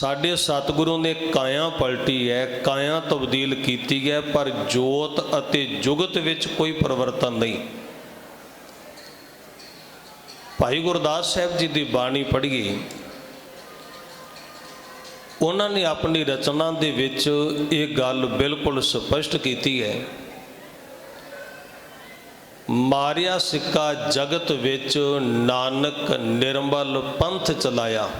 ਸਾਡੇ ਸਤਿਗੁਰੂ ਨੇ ਕਾਇਆ ਪਲਟੀ ਹੈ, ਕਾਇਆ ਤਬਦੀਲ ਕੀਤੀ ਹੈ, ਪਰ ਜੋਤ ਅਤੇ ਜੁਗਤ ਵਿੱਚ ਕੋਈ ਪਰਿਵਰਤਨ ਨਹੀਂ। ਭਾਈ ਗੁਰਦਾਸ ਸਾਹਿਬ ਜੀ ਦੀ ਬਾਣੀ ਪੜ੍ਹੀਏ। ਉਹਨਾਂ ਨੇ ਆਪਣੀ ਰਚਨਾ ਦੇ ਵਿੱਚ ਇਹ ਗੱਲ ਬਿਲਕੁਲ ਸਪਸ਼ਟ ਕੀਤੀ ਹੈ। ਮਾਰਿਆ ਸਿੱਕਾ ਜਗਤ ਵਿੱਚ ਨਾਨਕ ਨਿਰਮਲ ਪੰਥ ਚਲਾਇਆ।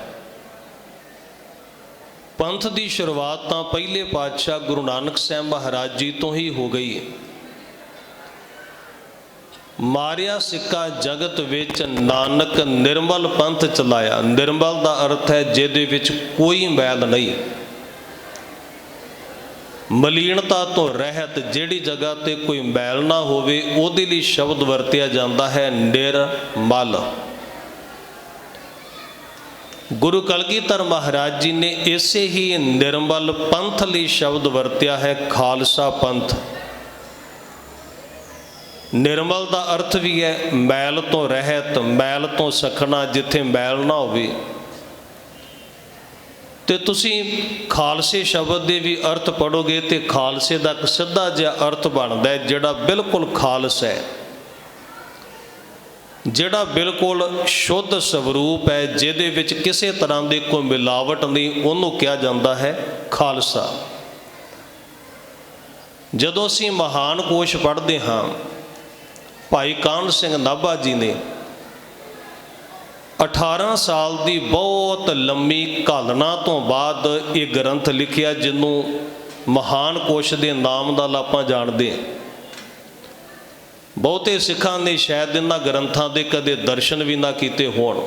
ਪੰਥ ਦੀ ਸ਼ੁਰੂਆਤ ਤਾਂ ਪਹਿਲੇ ਪਾਤਸ਼ਾਹ ਗੁਰੂ ਨਾਨਕ ਸਾਹਿਬ ਮਹਾਰਾਜ ਜੀ ਤੋਂ ਹੀ ਹੋ ਗਈ ਹੈ। ਮਾਰਿਆ ਸਿੱਕਾ ਜਗਤ ਵਿੱਚ ਨਾਨਕ ਨਿਰਮਲ ਪੰਥ ਚਲਾਇਆ। ਨਿਰਮਲ ਦਾ ਅਰਥ ਹੈ ਜਿਹਦੇ ਵਿੱਚ ਕੋਈ ਮੈਲ ਨਹੀਂ। ਮਲੀਨਤਾ ਤੋਂ ਰਹਿਤ ਜਿਹੜੀ ਜਗ੍ਹਾ ਤੇ ਕੋਈ ਮੈਲ ਨਾ ਹੋਵੇ, ਉਹਦੇ ਲਈ ਸ਼ਬਦ ਵਰਤਿਆ ਜਾਂਦਾ ਹੈ ਨਿਰਮਲ। ਗੁਰੂ ਕਲਗੀਧਰ ਮਹਾਰਾਜ ਜੀ ਨੇ ਇਸੇ ਹੀ ਨਿਰਮਲ ਪੰਥ ਲਈ ਸ਼ਬਦ ਵਰਤਿਆ ਹੈ ਖਾਲਸਾ ਪੰਥ। ਨਿਰਮਲ ਦਾ ਅਰਥ ਵੀ ਹੈ ਮੈਲ ਤੋਂ ਰਹਿਤ, ਮੈਲ ਤੋਂ ਸਖਣਾ, ਜਿੱਥੇ ਮੈਲ ਨਾ ਹੋਵੇ। ਤੇ ਤੁਸੀਂ ਖਾਲਸੇ ਸ਼ਬਦ ਦੇ ਵੀ ਅਰਥ ਪੜੋਗੇ ਤੇ ਖਾਲਸੇ ਦਾ ਇੱਕ ਸਿੱਧਾ ਜਿਹਾ ਅਰਥ ਬਣਦਾ ਹੈ, ਜਿਹੜਾ ਬਿਲਕੁਲ ਖਾਲਸ ਹੈ। ਜਿਹੜਾ ਬਿਲਕੁਲ ਸ਼ੁੱਧ ਸਵਰੂਪ ਹੈ, ਜਿਹਦੇ ਵਿੱਚ ਕਿਸੇ ਤਰ੍ਹਾਂ ਦੀ ਕੋਈ ਮਿਲਾਵਟ ਨਹੀਂ, ਉਹਨੂੰ ਕਿਹਾ ਜਾਂਦਾ ਹੈ ਖਾਲਸਾ। ਜਦੋਂ ਅਸੀਂ ਮਹਾਨ ਕੋਸ਼ ਪੜ੍ਹਦੇ ਹਾਂ, ਭਾਈ ਕਾਨ ਸਿੰਘ ਨਾਭਾ ਜੀ ਨੇ 18 ਸਾਲ ਦੀ ਬਹੁਤ ਲੰਮੀ ਘਾਲਣਾ ਤੋਂ ਬਾਅਦ ਇਹ ਗ੍ਰੰਥ ਲਿਖਿਆ, ਜਿਹਨੂੰ ਮਹਾਨ ਕੋਸ਼ ਦੇ ਨਾਮ ਨਾਲ ਆਪਾਂ ਜਾਣਦੇ ਹਾਂ। ਬਹੁਤੇ ਸਿੱਖਾਂ ਨੇ ਸ਼ਾਇਦ ਇਹਨਾਂ ਗ੍ਰੰਥਾਂ ਦੇ ਕਦੇ ਦਰਸ਼ਨ ਵੀ ਨਾ ਕੀਤੇ ਹੋਣ।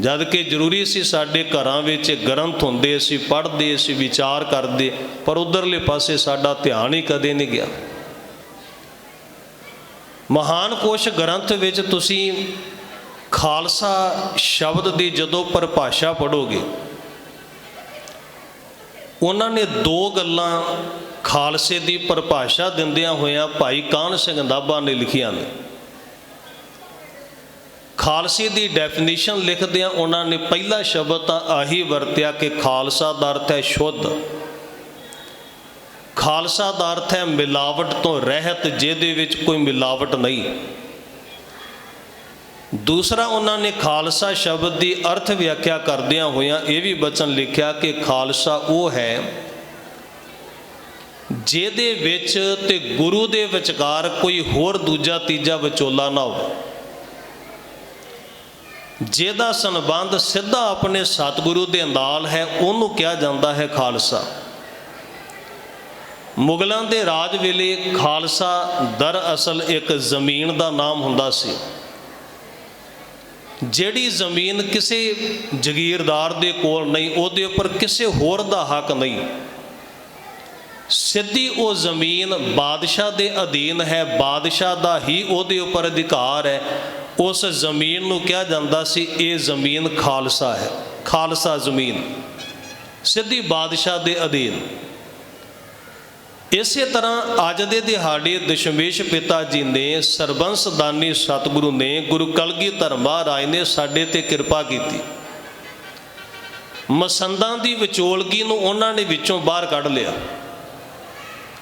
ਜਦ ਕਿ ਜ਼ਰੂਰੀ ਸੀ ਸਾਡੇ ਘਰਾਂ ਵਿੱਚ ਗ੍ਰੰਥ ਹੁੰਦੇ ਸੀ ਪੜ੍ਹਦੇ, ਅਸੀਂ ਵਿਚਾਰ ਕਰਦੇ, ਪਰ ਉਧਰਲੇ ਪਾਸੇ ਸਾਡਾ ਧਿਆਨ ਹੀ ਕਦੇ ਨਹੀਂ ਗਿਆ। ਮਹਾਨ ਕੋਸ਼ ਗ੍ਰੰਥ ਵਿੱਚ ਤੁਸੀਂ ਖਾਲਸਾ ਸ਼ਬਦ ਦੀ ਜਦੋਂ ਪਰਿਭਾਸ਼ਾ ਪੜੋਗੇ ਉਹਨਾਂ ਨੇ ਦੋ ਗੱਲਾਂ ਖਾਲਸੇ ਦੀ ਪਰਿਭਾਸ਼ਾ ਦਿੰਦਿਆਂ ਹੋਇਆਂ ਭਾਈ ਕਾਨ ਸਿੰਘ ਨਾਭਾ ਨੇ ਲਿਖੀਆਂ ਨੇ। ਖਾਲਸੇ ਦੀ ਡੈਫੀਨੇਸ਼ਨ ਲਿਖਦਿਆਂ ਉਹਨਾਂ ਨੇ ਪਹਿਲਾ ਸ਼ਬਦ ਤਾਂ ਆਹੀ ਵਰਤਿਆ ਕਿ ਖਾਲਸਾ ਦਾ ਅਰਥ ਹੈ ਸ਼ੁੱਧ। ਖਾਲਸਾ ਦਾ ਅਰਥ ਹੈ ਮਿਲਾਵਟ ਤੋਂ ਰਹਿਤ, ਜਿਹਦੇ ਵਿੱਚ ਕੋਈ ਮਿਲਾਵਟ ਨਹੀਂ। ਦੂਸਰਾ ਉਹਨਾਂ ਨੇ ਖਾਲਸਾ ਸ਼ਬਦ ਦੀ ਅਰਥ ਵਿਆਖਿਆ ਕਰਦਿਆਂ ਹੋਇਆਂ ਇਹ ਵੀ ਬਚਨ ਲਿਖਿਆ ਕਿ ਖਾਲਸਾ ਉਹ ਹੈ ਜਿਹਦੇ ਵਿੱਚ ਤੇ ਗੁਰੂ ਦੇ ਵਿਚਕਾਰ ਕੋਈ ਹੋਰ ਦੂਜਾ ਤੀਜਾ ਵਿਚੋਲਾ ਨਾ ਹੋਵੇ। ਜਿਹਦਾ ਸੰਬੰਧ ਸਿੱਧਾ ਆਪਣੇ ਸਤਿਗੁਰੂ ਦੇ ਨਾਲ ਹੈ, ਉਹਨੂੰ ਕਿਹਾ ਜਾਂਦਾ ਹੈ ਖਾਲਸਾ। ਮੁਗਲਾਂ ਦੇ ਰਾਜ ਵੇਲੇ ਖਾਲਸਾ ਦਰਅਸਲ ਇੱਕ ਜ਼ਮੀਨ ਦਾ ਨਾਮ ਹੁੰਦਾ ਸੀ। ਜਿਹੜੀ ਜ਼ਮੀਨ ਕਿਸੇ ਜ਼ਗੀਰਦਾਰ ਦੇ ਕੋਲ ਨਹੀਂ, ਉਹਦੇ ਉੱਪਰ ਕਿਸੇ ਹੋਰ ਦਾ ਹੱਕ ਨਹੀਂ। ਸਿੱਧੀ ਉਹ ਜ਼ਮੀਨ ਬਾਦਸ਼ਾਹ ਦੇ ਅਧੀਨ ਹੈ, ਬਾਦਸ਼ਾਹ ਦਾ ਹੀ ਉਹਦੇ ਉੱਪਰ ਅਧਿਕਾਰ ਹੈ। ਉਸ ਜ਼ਮੀਨ ਨੂੰ ਕਿਹਾ ਜਾਂਦਾ ਸੀ, ਇਹ ਜ਼ਮੀਨ ਖਾਲਸਾ ਹੈ, ਖਾਲਸਾ ਜ਼ਮੀਨ। ਸਿੱਧੀ ਬਾਦਸ਼ਾਹ ਦੇ ਅਧੀਨ। ਇਸੇ ਤਰ੍ਹਾਂ ਅੱਜ ਦੇ ਦਿਹਾੜੇ ਦਸ਼ਮੇਸ਼ ਪਿਤਾ ਜੀ ਨੇ ਸਰਬੰਸਦਾਨੀ ਸਤਿਗੁਰੂ ਨੇ ਗੁਰੂ ਕਲਗੀ ਕਲਗੀਧਰ ਰਾਜ ਨੇ ਸਾਡੇ ਤੇ ਕਿਰਪਾ ਕੀਤੀ। ਮਸੰਦਾਂ ਦੀ ਵਿਚੋਲਗੀ ਨੂੰ ਉਹਨਾਂ ਨੇ ਵਿੱਚੋਂ ਬਾਹਰ ਕੱਢ ਲਿਆ।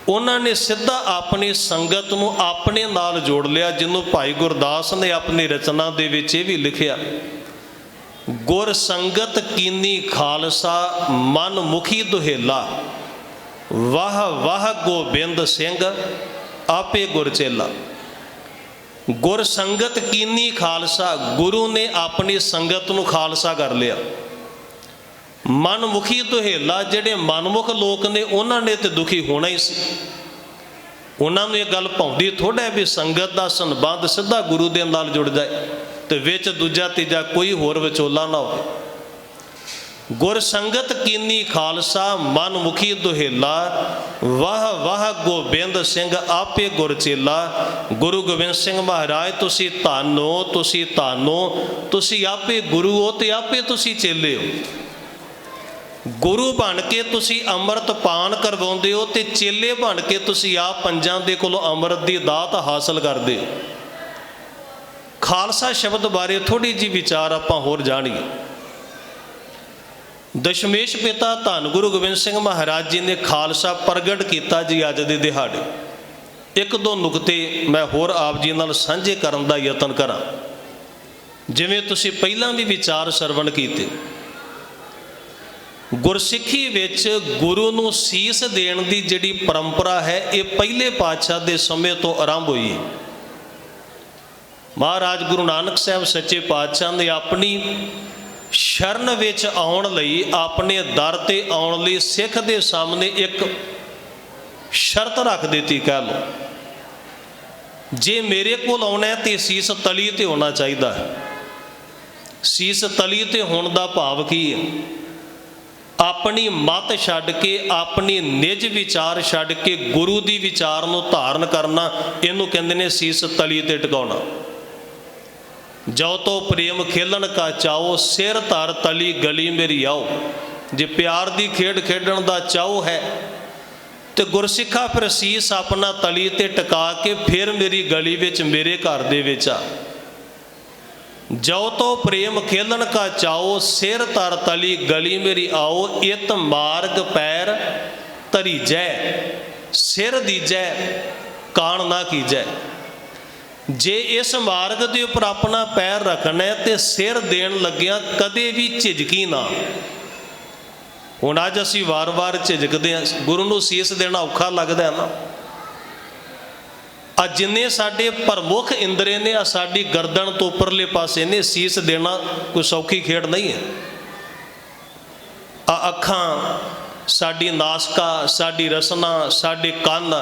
ਉਹਨਾਂ ਨੇ ਸਿੱਧਾ ਆਪਣੀ ਸੰਗਤ ਨੂੰ ਆਪਣੇ ਨਾਲ ਜੋੜ ਲਿਆ, ਜਿਹਨੂੰ ਭਾਈ ਗੁਰਦਾਸ ਨੇ ਆਪਣੀ ਰਚਨਾ ਦੇ ਵਿੱਚ ਇਹ ਵੀ ਲਿਖਿਆ, ਗੁਰ ਸੰਗਤ ਕੀਨੀ ਖਾਲਸਾ, ਮਨ ਮੁਖੀ ਦੁਹੇਲਾ, ਵਾਹ ਵਾਹ ਗੋਬਿੰਦ ਸਿੰਘ, ਆਪੇ ਗੁਰ ਚੇਲਾ। ਗੁਰ ਸੰਗਤ ਕੀਨੀ ਖਾਲਸਾ, ਗੁਰੂ ਨੇ ਆਪਣੀ ਸੰਗਤ ਨੂੰ ਖਾਲਸਾ ਕਰ ਲਿਆ। ਮਨਮੁਖੀ ਦੁਹੇਲਾ ਜਿਹੜੇ ਮਨਮੁਖ ਲੋਕ ਨੇ, ਉਹਨਾਂ ਨੇ ਤੇ ਦੁਖੀ ਹੋਣਾ ਹੀ ਸੀ। ਉਹਨਾਂ ਨੂੰ ਇਹ ਗੱਲ ਪਾਉਂਦੀ ਥੋੜਾ ਵੀ ਸੰਗਤ ਦਾ ਸੰਬੰਧ ਸਿੱਧਾ ਗੁਰੂ ਦੇ ਨਾਲ ਜੁੜ ਜਾਏ ਤੇ ਵਿੱਚ ਦੂਜਾ ਤੀਜਾ ਕੋਈ ਹੋਰ ਵਿਚੋਲਾ ਨਾ ਹੋਵੇ। ਗੁਰ ਸੰਗਤ ਕੀਨੀ ਖਾਲਸਾ ਮਨ ਮੁਖੀ ਦੁਹੇਲਾ, ਵਾਹ ਵਾਹ ਗੋਬਿੰਦ ਸਿੰਘ ਆਪੇ ਗੁਰ ਚੇਲਾ। ਗੁਰੂ ਗੋਬਿੰਦ ਸਿੰਘ ਮਹਾਰਾਜ, ਤੁਸੀਂ ਧੰਨੋ ਤੁਸੀਂ ਧੰਨੋ, ਤੁਸੀਂ ਆਪੇ ਗੁਰੂ ਹੋ ਤੇ ਆਪੇ ਤੁਸੀਂ ਚੇਲੇ ਹੋ। ਗੁਰੂ ਬਣ ਕੇ ਤੁਸੀਂ ਅੰਮ੍ਰਿਤ ਪਾਨ ਕਰਵਾਉਂਦੇ ਹੋ ਤੇ ਚੇਲੇ ਬਣ ਕੇ ਤੁਸੀਂ ਆਪ ਪੰਜਾਂ ਦੇ ਕੋਲੋਂ ਅੰਮ੍ਰਿਤ ਦੀ ਦਾਤ ਹਾਸਲ ਕਰਦੇ ਹੋ। ਖਾਲਸਾ ਸ਼ਬਦ ਬਾਰੇ ਥੋੜੀ ਜੀ ਵਿਚਾਰ ਆਪਾਂ ਹੋਰ ਜਾਣੀਏ। ਦਸ਼ਮੇਸ਼ ਪਿਤਾ ਧੰਨ ਗੁਰੂ ਗੋਬਿੰਦ ਸਿੰਘ ਮਹਾਰਾਜ ਜੀ ਨੇ ਖਾਲਸਾ ਪ੍ਰਗਟ ਕੀਤਾ ਜੀ ਅੱਜ ਦੇ ਦਿਹਾੜੇ। ਇੱਕ ਦੋ ਨੁਕਤੇ ਮੈਂ ਹੋਰ ਆਪ ਜੀ ਨਾਲ ਸਾਂਝੇ ਕਰਨ ਦਾ ਯਤਨ ਕਰਾਂ। ਜਿਵੇਂ ਤੁਸੀਂ ਪਹਿਲਾਂ ਵੀ ਵਿਚਾਰ ਸਰਵਣ ਕੀਤੇ। ਗੁਰਸਿੱਖੀ ਵਿੱਚ ਗੁਰੂ ਨੂੰ ਸੀਸ ਦੇਣ ਦੀ ਜਿਹੜੀ ਪਰੰਪਰਾ ਹੈ, ਇਹ ਪਹਿਲੇ ਪਾਤਸ਼ਾਹ ਦੇ ਸਮੇਂ ਤੋਂ ਆਰੰਭ ਹੋਈ ਹੈ। ਮਹਾਰਾਜ ਗੁਰੂ ਨਾਨਕ ਸਾਹਿਬ ਸੱਚੇ ਪਾਤਸ਼ਾਹ ਨੇ ਆਪਣੀ ਸ਼ਰਨ ਵਿੱਚ ਆਉਣ ਲਈ, ਆਪਣੇ ਦਰ ਤੇ ਆਉਣ ਲਈ ਸਿੱਖ ਦੇ ਸਾਹਮਣੇ ਇੱਕ ਸ਼ਰਤ ਰੱਖ ਦਿੱਤੀ, ਕਹਿ ਲਓ। ਜੇ ਮੇਰੇ ਕੋਲ ਆਉਣਾ ਹੈ, ਤੇ ਸੀਸ ਤਲੀ ਤੇ ਹੋਣਾ ਚਾਹੀਦਾ ਹੈ। ਸੀਸ ਤਲੀ ਤੇ ਹੋਣ ਦਾ ਭਾਵ ਕੀ ਹੈ? ਆਪਣੀ ਮਤ ਛੱਡ ਕੇ, ਆਪਣੀ ਨਿਜ ਵਿਚਾਰ ਛੱਡ ਕੇ, ਗੁਰੂ ਦੀ ਵਿਚਾਰ ਨੂੰ ਧਾਰਨ ਕਰਨਾ, ਇਹਨੂੰ ਕਹਿੰਦੇ ਨੇ ਸੀਸ ਤਲੀ ਤੇ ਟਿਕਾਉਣਾ। ਜੋ ਤੋ ਪ੍ਰੇਮ ਖੇਲਣ ਕਾ ਚਾਓ, ਸਿਰ ਧਰ ਤਲੀ ਗਲੀ ਮੇਰੀ ਆਓ। ਜੇ ਪਿਆਰ ਦੀ ਖੇਡ ਖੇਡਣ ਦਾ ਚਾਹੋ ਹੈ, ਤੇ ਗੁਰਸਿੱਖਾ ਫਿਰ ਸੀਸ ਆਪਣਾ ਤਲੀ ਤੇ ਟਿਕਾ ਕੇ, ਫਿਰ ਮੇਰੀ ਗਲੀ ਵਿੱਚ ਮੇਰੇ ਘਰ ਦੇ ਵਿੱਚ ਆ। ਜੋ ਤੋ ਪ੍ਰੇਮ ਖੇਲਣ ਕਾ ਚਾਓ, ਸਿਰ ਤਰ ਤਲੀ ਗਲੀ ਮੇਰੀ ਆਓ, ਇਤ ਮਾਰਗ ਪੈਰ ਧਰੀਜੈ, ਸਿਰ ਦੀਜੈ, ਕਾਣ ਨਾ ਕੀਜੈ। ਜੇ ਇਸ ਮਾਰਗ ਦੇ ਉੱਪਰ ਆਪਣਾ ਪੈਰ ਰੱਖਣਾ ਹੈ, ਤੇ ਸਿਰ ਦੇਣ ਲੱਗਿਆ ਕਦੇ ਵੀ ਝਿਜਕੀ ਨਾ। ਹੁਣ ਅੱਜ ਅਸੀਂ ਵਾਰ-ਵਾਰ ਝਿਜਕਦੇ ਹਾਂ। ਗੁਰੂ ਨੂੰ ਸੀਸ ਦੇਣਾ ਔਖਾ ਲੱਗਦਾ ਹੈ ਨਾ। ਆ ਜਿੰਨੇ ਸਾਡੇ ਪ੍ਰਮੁੱਖ ਇੰਦਰੇ ਨੇ ਆ ਸਾਡੀ ਗਰਦਨ ਤੋਂ ਉੱਪਰਲੇ ਪਾਸੇ ਨੇ, ਸੀਸ ਦੇਣਾ ਕੋਈ ਸੌਖੀ ਖੇਡ ਨਹੀਂ ਹੈ। ਆ ਅੱਖਾਂ, ਸਾਡੀ ਨਾਸਕਾ, ਸਾਡੀ ਰਸਨਾ, ਸਾਡੇ ਕੰਨ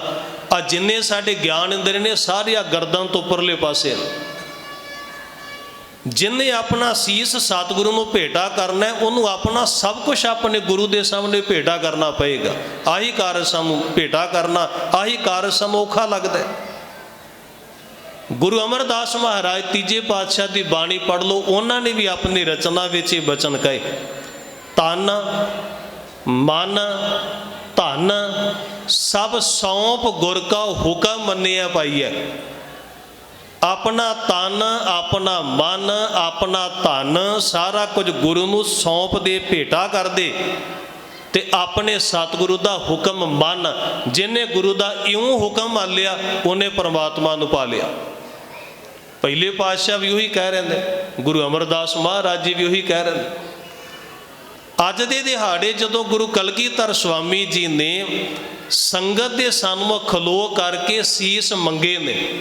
ਆ ਜਿੰਨੇ ਸਾਡੇ ਗਿਆਨ ਇੰਦਰ ਨੇ ਸਾਰੇ ਆ ਗਰਦਨ ਤੋਂ ਉੱਪਰਲੇ ਪਾਸੇ ਨੇ। ਜਿਨੇ ਆਪਣਾ ਸੀਸ ਸਤਿਗੁਰੂ ਨੂੰ ਭੇਟਾ ਕਰਨਾ ਹੈ, ਉਹਨੂੰ ਆਪਣਾ ਸਭ ਕੁਝ ਆਪਣੇ ਗੁਰੂ ਦੇ ਸਾਹਮਣੇ ਭੇਟਾ ਕਰਨਾ ਪਏਗਾ। ਆਹੀ ਕਾਰਜ ਸਾਨੂੰ ਭੇਟਾ ਕਰਨਾ, ਆਹੀ ਕਾਰਜ ਸਾਨੂੰ ਔਖਾ ਲੱਗਦਾ ਹੈ। ਗੁਰੂ ਅਮਰਦਾਸ ਮਹਾਰਾਜ ਤੀਜੇ ਪਾਤਸ਼ਾਹ ਦੀ ਬਾਣੀ ਪੜ੍ਹ ਲਓ, ਉਹਨਾਂ ਨੇ ਵੀ ਆਪਣੀ ਰਚਨਾ ਵਿੱਚ ਇਹ ਬਚਨ ਕਹੇ। ਤਨ ਮਨ, ਧਨ, ਸਭ ਸੌਂਪ ਗੁਰ ਕਾ ਹੁਕਮ ਮੰਨਿਆ ਪਾਈਐ। ਆਪਣਾ ਤਨ ਆਪਣਾ ਮਨ, ਆਪਣਾ ਧਨ, ਸਾਰਾ ਕੁਝ ਗੁਰੂ ਨੂੰ ਸੌਂਪ ਦੇ, ਭੇਟਾ ਕਰਦੇ ਤੇ ਆਪਣੇ ਸਤਿਗੁਰੂ ਦਾ ਹੁਕਮ ਮੰਨ, ਜਿਨੇ ਗੁਰੂ ਦਾ ਇਉਂ ਹੁਕਮ ਮੰਨ ਲਿਆ, ਉਹਨੇ ਪਰਮਾਤਮਾ ਨੂੰ ਪਾ ਲਿਆ। ਪਹਿਲੇ ਪਾਤਸ਼ਾਹ ਵੀ ਉਹੀ ਕਹਿ ਰਹੇ ਨੇ ਗੁਰੂ ਅਮਰਦਾਸ ਮਹਾਰਾਜ ਜੀ ਵੀ ਉਹੀ ਕਹਿ ਰਹੇ ਨੇ ਅੱਜ ਦੇ ਦਿਹਾੜੇ ਜਦੋਂ ਗੁਰੂ ਕਲਗੀਧਰ ਸਵਾਮੀ ਜੀ ਨੇ ਸੰਗਤ ਦੇ ਸਨਮੁਖ ਖਲੋ ਕਰਕੇ ਸੀਸ ਮੰਗੇ ਨੇ,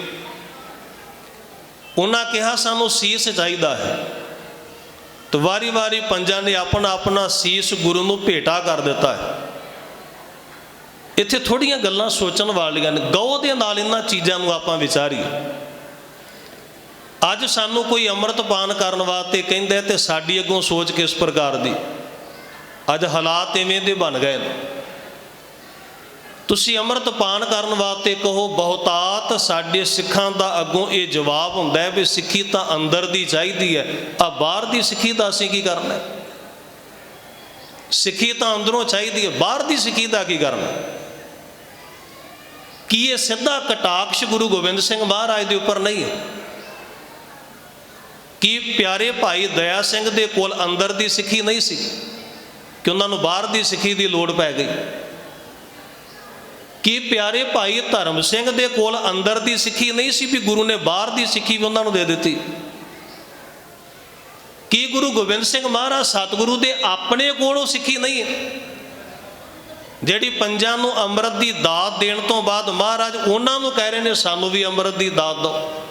ਉਹਨਾਂ ਕਿਹਾ ਸਾਨੂੰ ਸੀਸ ਚਾਹੀਦਾ ਹੈ। ਤੇ ਵਾਰੀ-ਵਾਰੀ ਪੰਜਾਂ ਨੇ ਆਪਣਾ ਆਪਣਾ ਸੀਸ ਗੁਰੂ ਨੂੰ ਭੇਟਾ ਕਰ ਦਿੱਤਾ ਹੈ। ਇੱਥੇ ਥੋੜੀਆਂ ਗੱਲਾਂ ਸੋਚਣ ਵਾਲੀਆਂ ਨੇ ਗਉ ਦੇ ਨਾਲ ਇਹਨਾਂ ਚੀਜ਼ਾਂ ਨੂੰ ਆਪਾਂ ਵਿਚਾਰੀਏ। ਅੱਜ ਸਾਨੂੰ ਕੋਈ ਅੰਮ੍ਰਿਤ ਪਾਨ ਕਰਨ ਵਾਸਤੇ ਕਹਿੰਦਾ ਹੈ ਤੇ ਸਾਡੀ ਅੱਗੋਂ ਸੋਚ ਕਿਸ ਪ੍ਰਕਾਰ ਦੀ। ਅੱਜ ਹਾਲਾਤ ਇਵੇਂ ਦੇ ਬਣ ਗਏ ਨੇ। ਤੁਸੀਂ ਅੰਮ੍ਰਿਤ ਪਾਨ ਕਰਨ ਵਾਸਤੇ ਕਹੋ, ਬਹੁਤਾਤ ਸਾਡੇ ਸਿੱਖਾਂ ਦਾ ਅੱਗੋਂ ਇਹ ਜਵਾਬ ਹੁੰਦਾ ਹੈ ਵੀ ਸਿੱਖੀ ਤਾਂ ਅੰਦਰ ਦੀ ਚਾਹੀਦੀ ਹੈ, ਆ ਬਾਹਰ ਦੀ ਸਿੱਖੀ ਦਾ ਅਸੀਂ ਕੀ ਕਰਨਾ ਸਿੱਖੀ ਤਾਂ ਅੰਦਰੋਂ ਚਾਹੀਦੀ ਹੈ, ਬਾਹਰ ਦੀ ਸਿੱਖੀ ਦਾ ਕੀ ਕਰਨਾ ਕੀ ਇਹ ਸਿੱਧਾ ਕਟਾਕਸ਼ ਗੁਰੂ ਗੋਬਿੰਦ ਸਿੰਘ ਮਹਾਰਾਜ ਦੇ ਉੱਪਰ ਨਹੀਂ ਹੈ? ਕੀ ਪਿਆਰੇ ਭਾਈ ਦਇਆ ਸਿੰਘ ਦੇ ਕੋਲ ਅੰਦਰ ਦੀ ਸਿੱਖੀ ਨਹੀਂ ਸੀ? ਕਿ ਉਹਨਾਂ ਨੂੰ ਬਾਹਰ ਦੀ ਸਿੱਖੀ ਦੀ ਲੋੜ ਪੈ ਗਈ? ਕਿ ਪਿਆਰੇ ਭਾਈ ਧਰਮ ਸਿੰਘ ਦੇ ਕੋਲ ਅੰਦਰ ਦੀ ਸਿੱਖੀ ਨਹੀਂ ਸੀ ਵੀ ਗੁਰੂ ਨੇ ਬਾਹਰ ਦੀ ਸਿੱਖੀ ਵੀ ਉਹਨਾਂ ਨੂੰ ਦੇ ਦਿੱਤੀ? ਕੀ ਗੁਰੂ ਗੋਬਿੰਦ ਸਿੰਘ ਮਹਾਰਾਜ ਸਤਿਗੁਰੂ ਦੇ ਆਪਣੇ ਕੋਲੋਂ ਸਿੱਖੀ ਨਹੀਂ ਹੈ? ਜਿਹੜੀ ਪੰਜਾਂ ਨੂੰ ਅੰਮ੍ਰਿਤ ਦੀ ਦਾਤ ਦੇਣ ਤੋਂ ਬਾਅਦ ਮਹਾਰਾਜ ਉਹਨਾਂ ਨੂੰ ਕਹਿ ਰਹੇ ਨੇ, ਸਾਨੂੰ ਵੀ ਅੰਮ੍ਰਿਤ ਦੀ ਦਾਤ ਦਿਓ।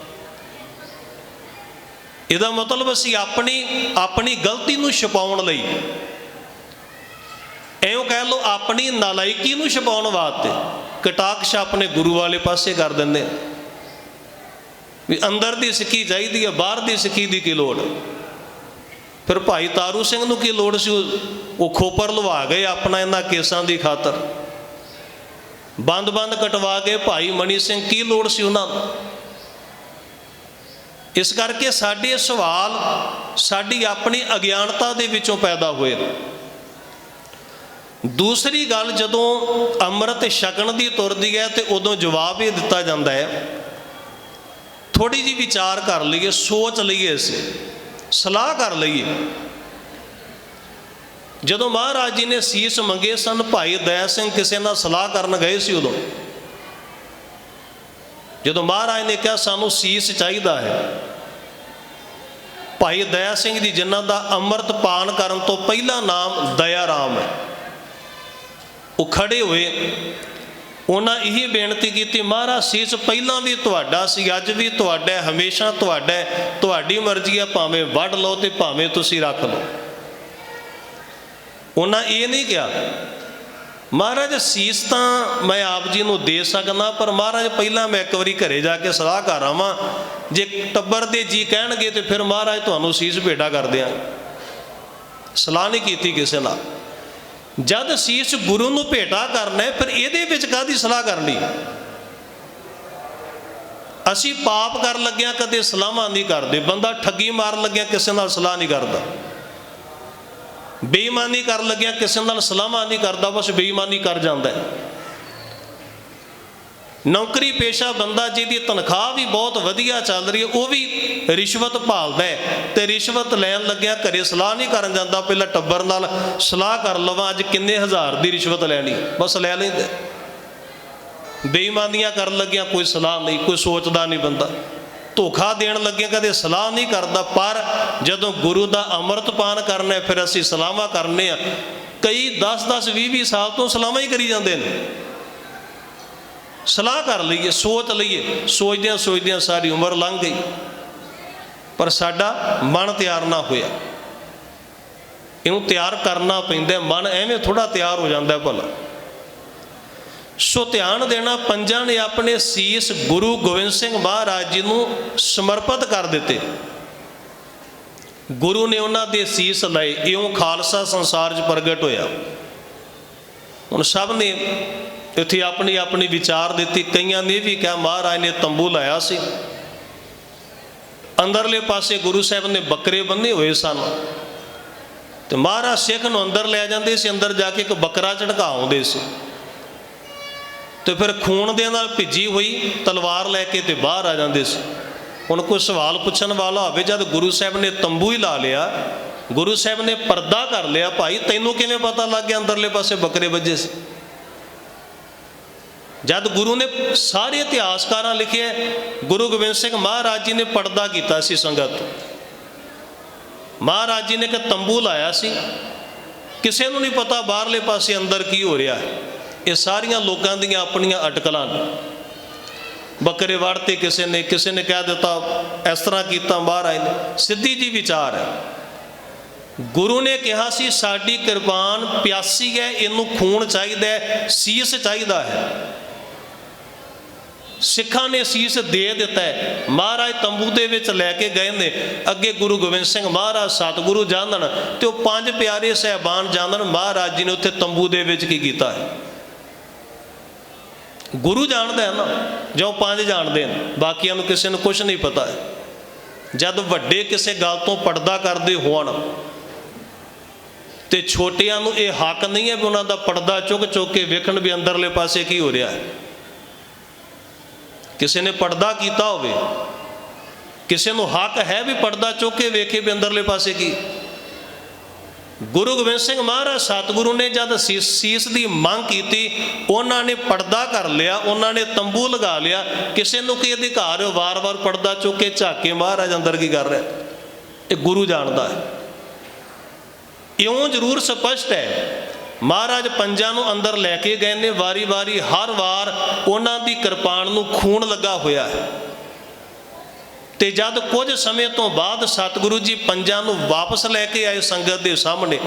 ਇਹਦਾ ਮਤਲਬ ਅਸੀਂ ਆਪਣੀ ਆਪਣੀ ਗਲਤੀ ਨੂੰ ਛਪਾਉਣ ਲਈ ਐਉਂ ਕਹਿ ਲਓ ਆਪਣੀ ਨਾਲਾਇਕੀ ਨੂੰ ਛਪਾਉਣ ਵਾਸਤੇ ਕਟਾਕਸ਼ ਆਪਣੇ ਗੁਰੂ ਵਾਲੇ ਪਾਸੇ ਕਰ ਦਿੰਦੇ ਵੀ ਅੰਦਰ ਦੀ ਸਿੱਖੀ ਚਾਹੀਦੀ ਹੈ ਬਾਹਰ ਦੀ ਸਿੱਖੀ ਦੀ ਕੀ ਲੋੜ? ਫਿਰ ਭਾਈ ਤਾਰੂ ਸਿੰਘ ਨੂੰ ਕੀ ਲੋੜ ਸੀ? ਉਹ- ਉਹ ਖੋਪਰ ਲਵਾ ਗਏ ਆਪਣਾ ਇਹਨਾਂ ਕੇਸਾਂ ਦੀ ਖਾਤਰ। ਬੰਦ-ਬੰਦ ਕਟਵਾ ਕੇ ਭਾਈ ਮਣੀ ਸਿੰਘ ਕੀ ਲੋੜ ਸੀ ਉਹਨਾਂ ਨੂੰ? ਇਸ ਕਰਕੇ ਸਾਡੇ ਸਵਾਲ ਸਾਡੀ ਆਪਣੀ ਅਗਿਆਨਤਾ ਦੇ ਵਿੱਚੋਂ ਪੈਦਾ ਹੋਏ। ਦੂਸਰੀ ਗੱਲ ਜਦੋਂ ਅੰਮ੍ਰਿਤ ਛਕਣ ਦੀ ਤੁਰਦੀ ਹੈ ਤੇ ਉਦੋਂ ਜਵਾਬ ਇਹ ਦਿੱਤਾ ਜਾਂਦਾ ਹੈ ਥੋੜੀ ਜੀ ਵਿਚਾਰ ਕਰ ਲਈਏ, ਸੋਚ ਲਈਏ ਅਸੀਂ, ਸਲਾਹ ਕਰ ਲਈਏ। ਜਦੋਂ ਮਹਾਰਾਜ ਜੀ ਨੇ ਸੀਸ ਮੰਗੇ ਸਨ, ਭਾਈ ਦਇਆ ਸਿੰਘ ਕਿਸੇ ਨਾਲ ਸਲਾਹ ਕਰਨ ਗਏ ਸੀ ਉਦੋਂ। ਜਦੋਂ ਮਹਾਰਾਜ ਨੇ ਕਿਹਾ, ਸਾਨੂੰ ਸੀਸ ਚਾਹੀਦਾ ਹੈ। ਭਾਈ ਦਇਆ ਸਿੰਘ ਜੀ, ਜਿਨ੍ਹਾਂ ਦਾ ਅੰਮ੍ਰਿਤ ਪਾਨ ਕਰਨ ਤੋਂ ਪਹਿਲਾ ਨਾਮ ਦਇਆ ਰਾਮ ਹੈ, ਉਹ ਖੜੇ ਹੋਏ। ਉਹਨਾਂ ਇਹ ਬੇਨਤੀ ਕੀਤੀ, ਮਹਾਰਾਜ, ਸੀਸ ਪਹਿਲਾਂ ਵੀ ਤੁਹਾਡਾ ਸੀ, ਅੱਜ ਵੀ ਤੁਹਾਡਾ ਹਮੇਸ਼ਾ ਤੁਹਾਡਾ ਤੁਹਾਡੀ ਮਰਜ਼ੀ ਹੈ, ਭਾਵੇਂ ਵੱਢ ਲਓ ਤੇ ਭਾਵੇਂ ਤੁਸੀਂ ਰੱਖ ਲਓ। ਉਹਨਾਂ ਇਹ ਨਹੀਂ ਕਿਹਾ ਮਹਾਰਾਜ ਸੀਸ ਤਾਂ ਮੈਂ ਆਪ ਜੀ ਨੂੰ ਦੇ ਸਕਦਾ, ਪਰ ਮਹਾਰਾਜ ਪਹਿਲਾਂ ਮੈਂ ਇੱਕ ਵਾਰੀ ਘਰੇ ਜਾ ਕੇ ਸਲਾਹ ਕਰ ਆਵਾਂ। ਜੇ ਟੱਬਰ ਦੇ ਜੀ ਕਹਿਣਗੇ ਤੇ ਫਿਰ ਮਹਾਰਾਜ ਤੁਹਾਨੂੰ ਸੀਸ ਭੇਟਾ ਕਰ ਦਿਆਂਗੇ। ਸਲਾਹ ਨਹੀਂ ਕੀਤੀ ਕਿਸੇ ਨਾਲ। ਜਦ ਸੀਸ ਗੁਰੂ ਨੂੰ ਭੇਟਾ ਕਰਨਾ ਹੈ, ਫਿਰ ਇਹਦੇ ਵਿੱਚ ਕਾਦੀ ਸਲਾਹ ਕਰਨੀ? ਅਸੀਂ ਪਾਪ ਕਰਨ ਲੱਗਿਆਂ ਕਦੇ ਸਲਾਹਾਂ ਨਹੀਂ ਕਰਦੇ। ਬੰਦਾ ਠੱਗੀ ਮਾਰਨ ਲੱਗਿਆਂ ਕਿਸੇ ਨਾਲ ਸਲਾਹ ਨਹੀਂ ਕਰਦਾ। ਬੇਈਮਾਨੀ ਕਰਨ ਲੱਗਿਆ ਕਿਸੇ ਨਾਲ ਸਲਾਹਾਂ ਨਹੀਂ ਕਰਦਾ, ਬਸ ਬੇਈਮਾਨੀ ਕਰ ਜਾਂਦਾ ਹੈ। ਨੌਕਰੀ ਪੇਸ਼ਾ ਬੰਦਾ ਜਿਹਦੀ ਤਨਖਾਹ ਵੀ ਬਹੁਤ ਵਧੀਆ ਚੱਲ ਰਹੀ ਹੈ, ਉਹ ਵੀ ਰਿਸ਼ਵਤ ਭਾਲਦਾ ਤੇ ਰਿਸ਼ਵਤ ਲੈਣ ਲੱਗਿਆ ਘਰੇ ਸਲਾਹ ਨਹੀਂ ਕਰਨ ਜਾਂਦਾ, ਪਹਿਲਾਂ ਟੱਬਰ ਨਾਲ ਸਲਾਹ ਕਰ ਲਵਾਂ, ਅੱਜ ਕਿੰਨੇ ਹਜ਼ਾਰ ਦੀ ਰਿਸ਼ਵਤ ਲੈਣੀ, ਬਸ ਲੈ ਲੈਂਦਾ ਬੇਈਮਾਨੀਆਂ ਕਰਨ ਲੱਗਿਆ ਕੋਈ ਸਲਾਹ ਨਹੀਂ, ਕੋਈ ਸੋਚਦਾ ਨਹੀਂ ਬੰਦਾ। ਧੋਖਾ ਦੇਣ ਲੱਗਿਆ ਕਦੇ ਸਲਾਹ ਨਹੀਂ ਕਰਦਾ, ਪਰ ਜਦੋਂ ਗੁਰੂ ਦਾ ਅੰਮ੍ਰਿਤ ਪਾਨ ਕਰਨਾ ਫਿਰ ਅਸੀਂ ਸਲਾਹਾਂ ਕਰਨੇ ਆ। ਕਈ 10 10 20 20 ਸਾਲ ਤੋਂ ਸਲਾਹਾਂ ਹੀ ਕਰੀ ਜਾਂਦੇ ਨੇ। ਸਲਾਹ ਕਰ ਲਈਏ, ਸੋਚ ਲਈਏ। ਸੋਚਦਿਆਂ ਸੋਚਦਿਆਂ ਸਾਰੀ ਉਮਰ ਲੰਘ ਗਈ। ਪਰ ਸਾਡਾ ਮਨ ਤਿਆਰ ਨਾ ਹੋਇਆ। ਇਹਨੂੰ ਤਿਆਰ ਕਰਨਾ ਪੈਂਦਾ, ਮਨ ਐਵੇਂ ਥੋੜਾ ਤਿਆਰ ਹੋ ਜਾਂਦਾ ਭਲਾ। ਸੋ ਧਿਆਨ ਦੇਣਾ, ਪੰਜਾਂ ਨੇ ਆਪਣੇ ਸੀਸ ਗੁਰੂ ਗੋਬਿੰਦ ਸਿੰਘ ਮਹਾਰਾਜ ਜੀ ਨੂੰ ਸਮਰਪਿਤ ਕਰ ਦਿੱਤੇ। ਗੁਰੂ ਨੇ ਉਹਨਾਂ ਦੇ ਸੀਸ ਲਏ, ਇਉਂ ਖਾਲਸਾ ਸੰਸਾਰ 'ਚ ਪ੍ਰਗਟ ਹੋਇਆ। ਹੁਣ ਸਭ ਨੇ ਇੱਥੇ ਆਪਣੀ ਆਪਣੀ ਵਿਚਾਰ ਦਿੱਤੀ, ਕਈਆਂ ਨੇ ਵੀ ਕਿਹਾ, ਮਹਾਰਾਜ ਨੇ ਤੰਬੂ ਲਾਇਆ ਸੀ। ਅੰਦਰਲੇ ਪਾਸੇ ਗੁਰੂ ਸਾਹਿਬ ਨੇ ਬੱਕਰੇ ਬੰਨੇ ਹੋਏ ਸਨ। ਤੇ ਮਹਾਰਾਜ ਸਿੱਖ ਨੂੰ ਅੰਦਰ ਲੈ ਜਾਂਦੇ ਸੀ, ਅੰਦਰ ਜਾ ਕੇ ਇੱਕ ਬੱਕਰਾ ਝੜਕਾਉਂਦੇ ਸੀ। ਤੇ ਫਿਰ ਖੂਨ ਦੇ ਨਾਲ ਭਿੱਜੀ ਹੋਈ ਤਲਵਾਰ ਲੈ ਕੇ ਤੇ ਬਾਹਰ ਆ ਜਾਂਦੇ ਸੀ। ਹੁਣ ਕੋਈ ਸਵਾਲ ਪੁੱਛਣ ਵਾਲਾ ਹੋਵੇ, ਜਦ ਗੁਰੂ ਸਾਹਿਬ ਨੇ ਤੰਬੂ ਹੀ ਲਾ ਲਿਆ, ਗੁਰੂ ਸਾਹਿਬ ਨੇ ਪਰਦਾ ਕਰ ਲਿਆ, ਭਾਈ ਤੈਨੂੰ ਕਿਵੇਂ ਪਤਾ ਲੱਗ ਗਿਆ ਅੰਦਰਲੇ ਪਾਸੇ ਬੱਕਰੇ ਵੱਜੇ ਸੀ? ਜਦ ਗੁਰੂ ਨੇ ਸਾਰੇ ਇਤਿਹਾਸਕਾਰਾਂ ਲਿਖਿਆ ਗੁਰੂ ਗੋਬਿੰਦ ਸਿੰਘ ਮਹਾਰਾਜ ਜੀ ਨੇ ਪਰਦਾ ਕੀਤਾ ਸੀ ਸੰਗਤ। ਮਹਾਰਾਜ ਜੀ ਨੇ ਇੱਕ ਤੰਬੂ ਲਾਇਆ ਸੀ। ਕਿਸੇ ਨੂੰ ਨਹੀਂ ਪਤਾ ਬਾਹਰਲੇ ਪਾਸੇ ਅੰਦਰ ਕੀ ਹੋ ਰਿਹਾ ਹੈ। ਇਹ ਸਾਰੀਆਂ ਲੋਕਾਂ ਦੀਆਂ ਆਪਣੀਆਂ ਅਟਕਲਾਂ ਨੇ। ਬੱਕਰੇ ਵੜਤੇ ਕਿਸੇ ਨੇ ਕਿਸੇ ਨੇ ਕਹਿ ਦਿੱਤਾ, ਇਸ ਤਰ੍ਹਾਂ ਕੀਤਾ ਮਹਾਰਾਜ ਨੇ। ਸਿੱਧੀ ਜੀ ਵਿਚਾਰ ਹੈ। ਗੁਰੂ ਨੇ ਕਿਹਾ ਸੀ, ਸਾਡੀ ਕਿਰਪਾਨ ਪਿਆਸੀ ਹੈ, ਇਹਨੂੰ ਖੂਨ ਚਾਹੀਦਾ ਹੈ, ਸੀਸ ਚਾਹੀਦਾ ਹੈ। ਸਿੱਖਾਂ ਨੇ ਸੀਸ ਦੇ ਦਿੱਤਾ ਹੈ। ਮਹਾਰਾਜ ਤੰਬੂ ਦੇ ਵਿੱਚ ਲੈ ਕੇ ਗਏ ਨੇ। ਅੱਗੇ ਗੁਰੂ ਗੋਬਿੰਦ ਸਿੰਘ ਮਹਾਰਾਜ ਸਤਿਗੁਰੂ ਜਾਣਨ ਤੇ ਉਹ ਪੰਜ ਪਿਆਰੇ ਸਹਿਬਾਨ ਜਾਣਨ, ਮਹਾਰਾਜ ਜੀ ਨੇ ਉੱਥੇ ਤੰਬੂ ਦੇ ਵਿੱਚ ਕੀ ਕੀਤਾ ਹੈ? ਗੁਰੂ ਜਾਣਦਾ ਹੈ ਨਾ ਜਿਉਂ ਪੰਜ ਜਾਣਦੇ ਨੇ, ਬਾਕੀਆਂ ਨੂੰ ਕਿਸੇ ਨੂੰ ਕੁਝ ਨਹੀਂ ਪਤਾ। ਹੈ ਜਦ ਵੱਡੇ ਕਿਸੇ ਗੱਲ ਤੋਂ ਪਰਦਾ ਕਰਦੇ ਹੋਣ, ਤੇ ਛੋਟਿਆਂ ਨੂੰ ਇਹ ਹੱਕ ਨਹੀਂ ਹੈ ਵੀ ਉਹਨਾਂ ਦਾ ਪਰਦਾ ਚੁੱਕ ਚੁੱਕ ਕੇ ਵੇਖਣ ਵੀ ਅੰਦਰਲੇ ਪਾਸੇ ਕੀ ਹੋ ਰਿਹਾ ਹੈ। ਕਿਸੇ ਨੇ ਪਰਦਾ ਕੀਤਾ ਹੋਵੇ, ਕਿਸੇ ਨੂੰ ਹੱਕ ਹੈ ਵੀ ਪਰਦਾ ਚੁੱਕ ਕੇ ਵੇਖੇ ਵੀ ਅੰਦਰਲੇ ਪਾਸੇ ਕੀ। ਗੁਰੂ ਗੋਬਿੰਦ ਸਿੰਘ ਮਹਾਰਾਜ ਸਤਿਗੁਰੂ ਨੇ ਜਦ ਸੀਸ ਦੀ ਮੰਗ ਕੀਤੀ, ਉਹਨਾਂ ਨੇ ਪਰਦਾ ਕਰ ਲਿਆ, ਉਹਨਾਂ ਨੇ ਤੰਬੂ ਲਗਾ ਲਿਆ, ਕਿਸੇ ਨੂੰ ਕੀ ਅਧਿਕਾਰ ਹੈ, ਵਾਰ-ਵਾਰ ਪਰਦਾ ਚੁੱਕ ਕੇ ਝਾਕੇ ਮਹਾਰਾਜ ਅੰਦਰ ਕੀ ਕਰ ਰਿਹਾ? ਇਹ ਗੁਰੂ ਜਾਣਦਾ ਹੈ। ਇਉਂ ਜ਼ਰੂਰ ਸਪਸ਼ਟ ਹੈ, ਮਹਾਰਾਜ ਪੰਜਾਂ ਨੂੰ ਅੰਦਰ ਲੈ ਕੇ ਗਏ ਨੇ, ਵਾਰੀ-ਵਾਰੀ, ਹਰ ਵਾਰ ਉਹਨਾਂ ਦੀ ਕਿਰਪਾਨ ਨੂੰ ਖੂਨ ਲੱਗਾ ਹੋਇਆ ਹੈ। ਤੇ ਜਦ ਕੁਝ ਸਮੇਂ ਤੋਂ ਬਾਅਦ ਸਤਿਗੁਰੂ ਜੀ ਪੰਜਾਂ ਨੂੰ ਵਾਪਸ ਲੈ ਕੇ ਆਏ ਸੰਗਤ ਦੇ ਸਾਹਮਣੇ,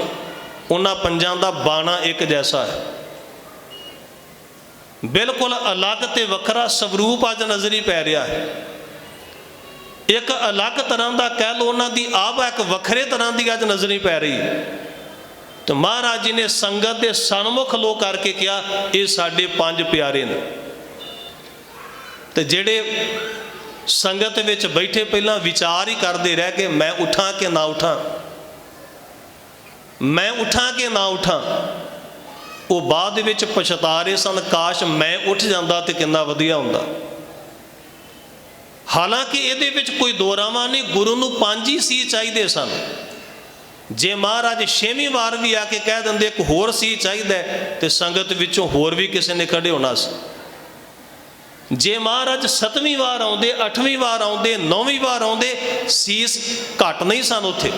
ਉਹਨਾਂ ਪੰਜਾਂ ਦਾ ਬਾਣਾ ਇੱਕ ਜੈਸਾ ਹੈ। ਬਿਲਕੁਲ ਅਲੱਗ ਤੇ ਵੱਖਰਾ ਸਵਰੂਪ ਅੱਜ ਨਜ਼ਰੀ ਪੈ ਰਿਹਾ ਹੈ। ਇੱਕ ਅਲੱਗ ਤਰ੍ਹਾਂ ਦਾ ਕਹਿ ਲੋ ਉਹਨਾਂ ਦੀ ਆਪ ਇੱਕ ਵੱਖਰੇ ਤਰ੍ਹਾਂ ਦੀ ਅੱਜ ਨਜ਼ਰੀ ਪੈ ਰਹੀ ਹੈ। ਤੇ ਮਹਾਰਾਜ ਜੀ ਨੇ ਸੰਗਤ ਦੇ ਸਨਮੁਖ ਲੋ ਕਰਕੇ ਕਿਹਾ, ਇਹ ਸਾਡੇ ਪੰਜ ਪਿਆਰੇ ਨੇ। ਤੇ ਜਿਹੜੇ ਸੰਗਤ ਵਿੱਚ ਬੈਠੇ ਪਹਿਲਾਂ ਵਿਚਾਰ ਹੀ ਕਰਦੇ ਰਹਿ ਕੇ ਮੈਂ ਉਠਾਂ ਕਿ ਨਾ ਉਠਾਂ? ਮੈਂ ਉਠਾਂ ਕਿ ਨਾ ਉਠਾਂ? ਉਹ ਬਾਅਦ ਵਿੱਚ ਪਛਤਾ ਰਹੇ ਸਨ, ਕਾਸ਼ ਮੈਂ ਉੱਠ ਜਾਂਦਾ ਤੇ ਕਿੰਨਾ ਵਧੀਆ ਹੁੰਦਾ। ਹਾਲਾਂਕਿ ਇਹਦੇ ਵਿੱਚ ਕੋਈ ਦੋਰਾਵਾ ਨਹੀਂ, ਗੁਰੂ ਨੂੰ ਪੰਜ ਹੀ ਸੀ ਚਾਹੀਦੇ ਸਨ। ਜੇ ਮਹਾਰਾਜ ਛੇਵੀਂ ਵਾਰ ਵੀ ਆ ਕੇ ਕਹਿ ਦਿੰਦੇ, ਇੱਕ ਹੋਰ ਸੀ ਚਾਹੀਦਾ ਤੇ ਸੰਗਤ ਵਿੱਚੋਂ ਹੋਰ ਵੀ ਕਿਸੇ ਨੇ ਖੜੇ ਹੋਣਾ ਸੀ। ਜੇ ਮਹਾਰਾਜ ਸੱਤਵੀਂ ਵਾਰ ਆਉਂਦੇ, ਅੱਠਵੀਂ ਵਾਰ ਆਉਂਦੇ, ਨੌਵੀਂ ਵਾਰ ਆਉਂਦੇ, ਸੀਸ ਘਟ ਨਹੀਂ ਸਨ ਉੱਥੇ।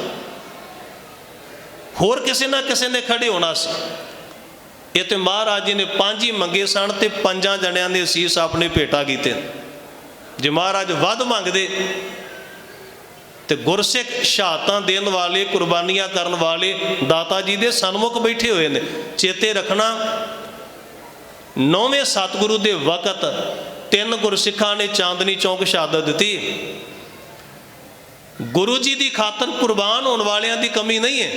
ਹੋਰ ਕਿਸੇ ਨਾ ਕਿਸੇ ਨੇ ਖੜੇ ਹੋਣਾ ਸੀ। ਇਹ ਤੇ ਮਹਾਰਾਜ ਜੀ ਨੇ ਪੰਜ ਹੀ ਮੰਗੇ ਸਨ ਤੇ ਪੰਜਾਂ ਜਣਿਆਂ ਦੇ ਸੀਸ ਆਪਣੇ ਭੇਟਾ ਕੀਤੇ। ਜੇ ਮਹਾਰਾਜ ਵੱਧ ਮੰਗਦੇ ਤੇ ਗੁਰਸਿੱਖ ਸ਼ਹਾਦਤਾਂ ਦੇਣ ਵਾਲੇ, ਕੁਰਬਾਨੀਆਂ ਕਰਨ ਵਾਲੇ ਦਾਤਾ ਜੀ ਦੇ ਸਨਮੁਖ ਬੈਠੇ ਹੋਏ ਨੇ। ਚੇਤੇ ਰੱਖਣਾ, ਨੌਵੇਂ ਸਤਿਗੁਰੂ ਦੇ ਵਕਤ ਤਿੰਨ ਗੁਰਸਿੱਖਾਂ ਨੇ ਚਾਂਦਨੀ ਚੌਂਕ ਸ਼ਹਾਦਤ ਦਿੱਤੀ। ਗੁਰੂ ਜੀ ਦੀ ਖਾਤਰ ਕੁਰਬਾਨ ਹੋਣ ਵਾਲਿਆਂ ਦੀ ਕਮੀ ਨਹੀਂ ਹੈ।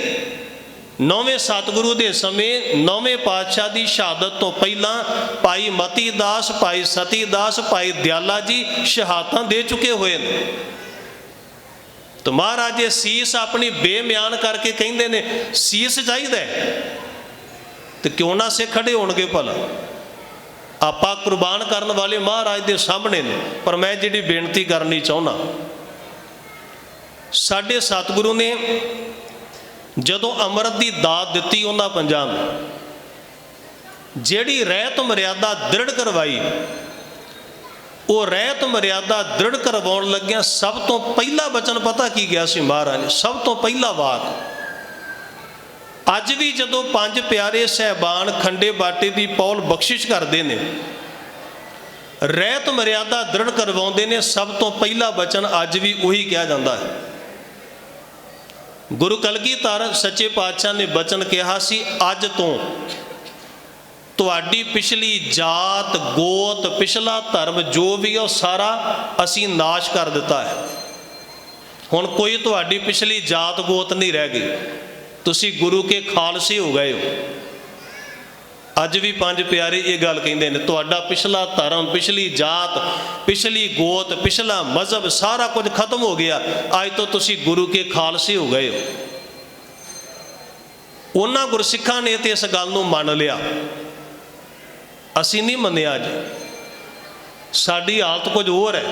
ਨੌਵੇਂ ਸਤਿਗੁਰੂ ਦੇ ਸਮੇਂ ਨੌਵੇਂ ਪਾਤਸ਼ਾਹ ਦੀ ਸ਼ਹਾਦਤ ਤੋਂ ਪਹਿਲਾਂ ਭਾਈ ਮਤੀ ਦਾਸ ਭਾਈ ਸਤੀ ਦਾਸ ਭਾਈ ਦਿਆਲਾ ਜੀ ਸ਼ਹਾਦਤਾਂ ਦੇ ਚੁੱਕੇ ਹੋਏ ਨੇ। ਤੇ ਮਹਾਰਾਜ ਇਹ ਸੀਸ ਆਪਣੀ ਬੇਮਿਆਨ ਕਰਕੇ ਕਹਿੰਦੇ ਨੇ, ਸੀਸ ਚਾਹੀਦਾ ਤੇ ਕਿਉਂ ਨਾ ਸੇ ਖੜੇ ਹੋਣਗੇ ਭਲਾ? ਆਪਾਂ ਕੁਰਬਾਨ ਕਰਨ ਵਾਲੇ ਮਹਾਰਾਜ ਦੇ ਸਾਹਮਣੇ ਨੇ, ਪਰ ਮੈਂ ਜਿਹੜੀ ਬੇਨਤੀ ਕਰਨੀ ਚਾਹੁੰਦਾ, ਸਾਡੇ ਸਤਿਗੁਰੂ ਨੇ ਜਦੋਂ ਅੰਮ੍ਰਿਤ ਦੀ ਦਾਤ ਦਿੱਤੀ ਉਹਨਾਂ ਪੰਜਾਂ ਨੂੰ, ਜਿਹੜੀ ਰਹਿਤ ਮਰਿਆਦਾ ਦ੍ਰਿੜ ਕਰਵਾਈ, ਉਹ ਰਹਿਤ ਮਰਿਆਦਾ ਦ੍ਰਿੜ ਕਰਵਾਉਣ ਲੱਗਿਆ ਸਭ ਤੋਂ ਪਹਿਲਾ ਬਚਨ ਪਤਾ ਕੀ ਗਿਆ ਸੀ ਮਹਾਰਾਜ ਸਭ ਤੋਂ ਪਹਿਲਾ ਵਾਕ। ਅੱਜ ਵੀ ਜਦੋਂ ਪੰਜ ਪਿਆਰੇ ਸਹਿਬਾਨ ਖੰਡੇ ਬਾਟੇ ਦੀ ਪੌਲ ਬਖਸ਼ਿਸ਼ ਕਰਦੇ ਨੇ, ਰਹਿਤ ਮਰਿਆਦਾ ਦ੍ਰਿੜ ਕਰਵਾਉਂਦੇ ਨੇ, ਸਭ ਤੋਂ ਪਹਿਲਾ ਬਚਨ ਅੱਜ ਵੀ ਉਹੀ ਕਿਹਾ ਜਾਂਦਾ ਹੈ। ਗੁਰੂ ਕਲਗੀਧਰ ਸੱਚੇ ਪਾਤਸ਼ਾਹ ਨੇ ਬਚਨ ਕਿਹਾ ਸੀ, ਅੱਜ ਤੋਂ ਤੁਹਾਡੀ ਪਿਛਲੀ ਜਾਤ, ਗੋਤ, ਪਿਛਲਾ ਧਰਮ ਜੋ ਵੀ ਉਹ ਸਾਰਾ ਅਸੀਂ ਨਾਸ਼ ਕਰ ਦਿੱਤਾ ਹੈ। ਹੁਣ ਕੋਈ ਤੁਹਾਡੀ ਪਿਛਲੀ ਜਾਤ, ਗੋਤ ਨਹੀਂ ਰਹਿ ਗਈ। ਤੁਸੀਂ ਗੁਰੂ ਕੇ ਖਾਲਸੇ ਹੋ ਗਏ ਹੋ। ਅੱਜ ਵੀ ਪੰਜ ਪਿਆਰੇ ਇਹ ਗੱਲ ਕਹਿੰਦੇ ਨੇ, ਤੁਹਾਡਾ ਪਿਛਲਾ ਧਰਮ, ਪਿਛਲੀ ਜਾਤ, ਪਿਛਲੀ ਗੋਤ, ਪਿਛਲਾ ਮਜ਼ਹਬ ਸਾਰਾ ਕੁਝ ਖਤਮ ਹੋ ਗਿਆ। ਅੱਜ ਤੋਂ ਤੁਸੀਂ ਗੁਰੂ ਕੇ ਖਾਲਸੇ ਹੋ ਗਏ ਹੋ। ਉਹਨਾਂ ਗੁਰਸਿੱਖਾਂ ਨੇ ਤੇ ਇਸ ਗੱਲ ਨੂੰ ਮੰਨ ਲਿਆ। ਅਸੀਂ ਨਹੀਂ ਮੰਨਿਆ ਅੱਜ। ਸਾਡੀ ਹਾਲਤ ਕੁਝ ਹੋਰ ਹੈ।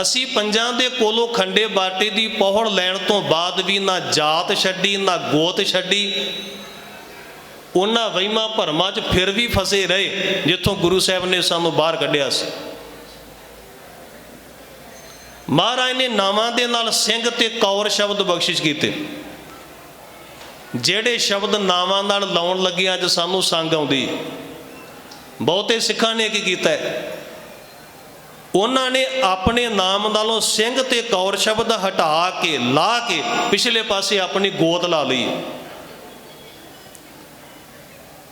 ਅਸੀਂ ਪੰਜਾਂ ਦੇ ਕੋਲੋਂ ਖੰਡੇ ਬਾਟੇ ਦੀ ਪੌੜ ਲੈਣ ਤੋਂ ਬਾਅਦ ਵੀ ਨਾ ਜਾਤ ਛੱਡੀ, ਨਾ ਗੋਤ ਛੱਡੀ। ਉਹਨਾਂ ਵਹਿਮਾਂ ਭਰਮਾਂ 'ਚ ਫਿਰ ਵੀ ਫਸੇ ਰਹੇ, ਜਿੱਥੋਂ ਗੁਰੂ ਸਾਹਿਬ ਨੇ ਸਾਨੂੰ ਬਾਹਰ ਕੱਢਿਆ ਸੀ। ਮਹਾਰਾਜ ਨੇ ਨਾਵਾਂ ਦੇ ਨਾਲ ਸਿੰਘ ਤੇ ਕੌਰ ਸ਼ਬਦ ਬਖਸ਼ਿਸ਼ ਕੀਤੇ। ਜਿਹੜੇ ਸ਼ਬਦ ਨਾਵਾਂ ਨਾਲ ਲਾਉਣ ਲੱਗੇ ਅੱਜ ਸਾਨੂੰ ਸੰਗ ਆਉਂਦੀ। ਬਹੁਤੇ ਸਿੱਖਾਂ ਨੇ ਕੀ ਕੀਤਾ ਹੈ? ਉਹਨਾਂ ਨੇ ਆਪਣੇ ਨਾਮ ਨਾਲੋਂ ਸਿੰਘ ਤੇ ਕੌਰ ਸ਼ਬਦ ਹਟਾ ਕੇ, ਲਾ ਕੇ ਪਿਛਲੇ ਪਾਸੇ ਆਪਣੀ ਗੋਤ ਲਾ ਲਈ।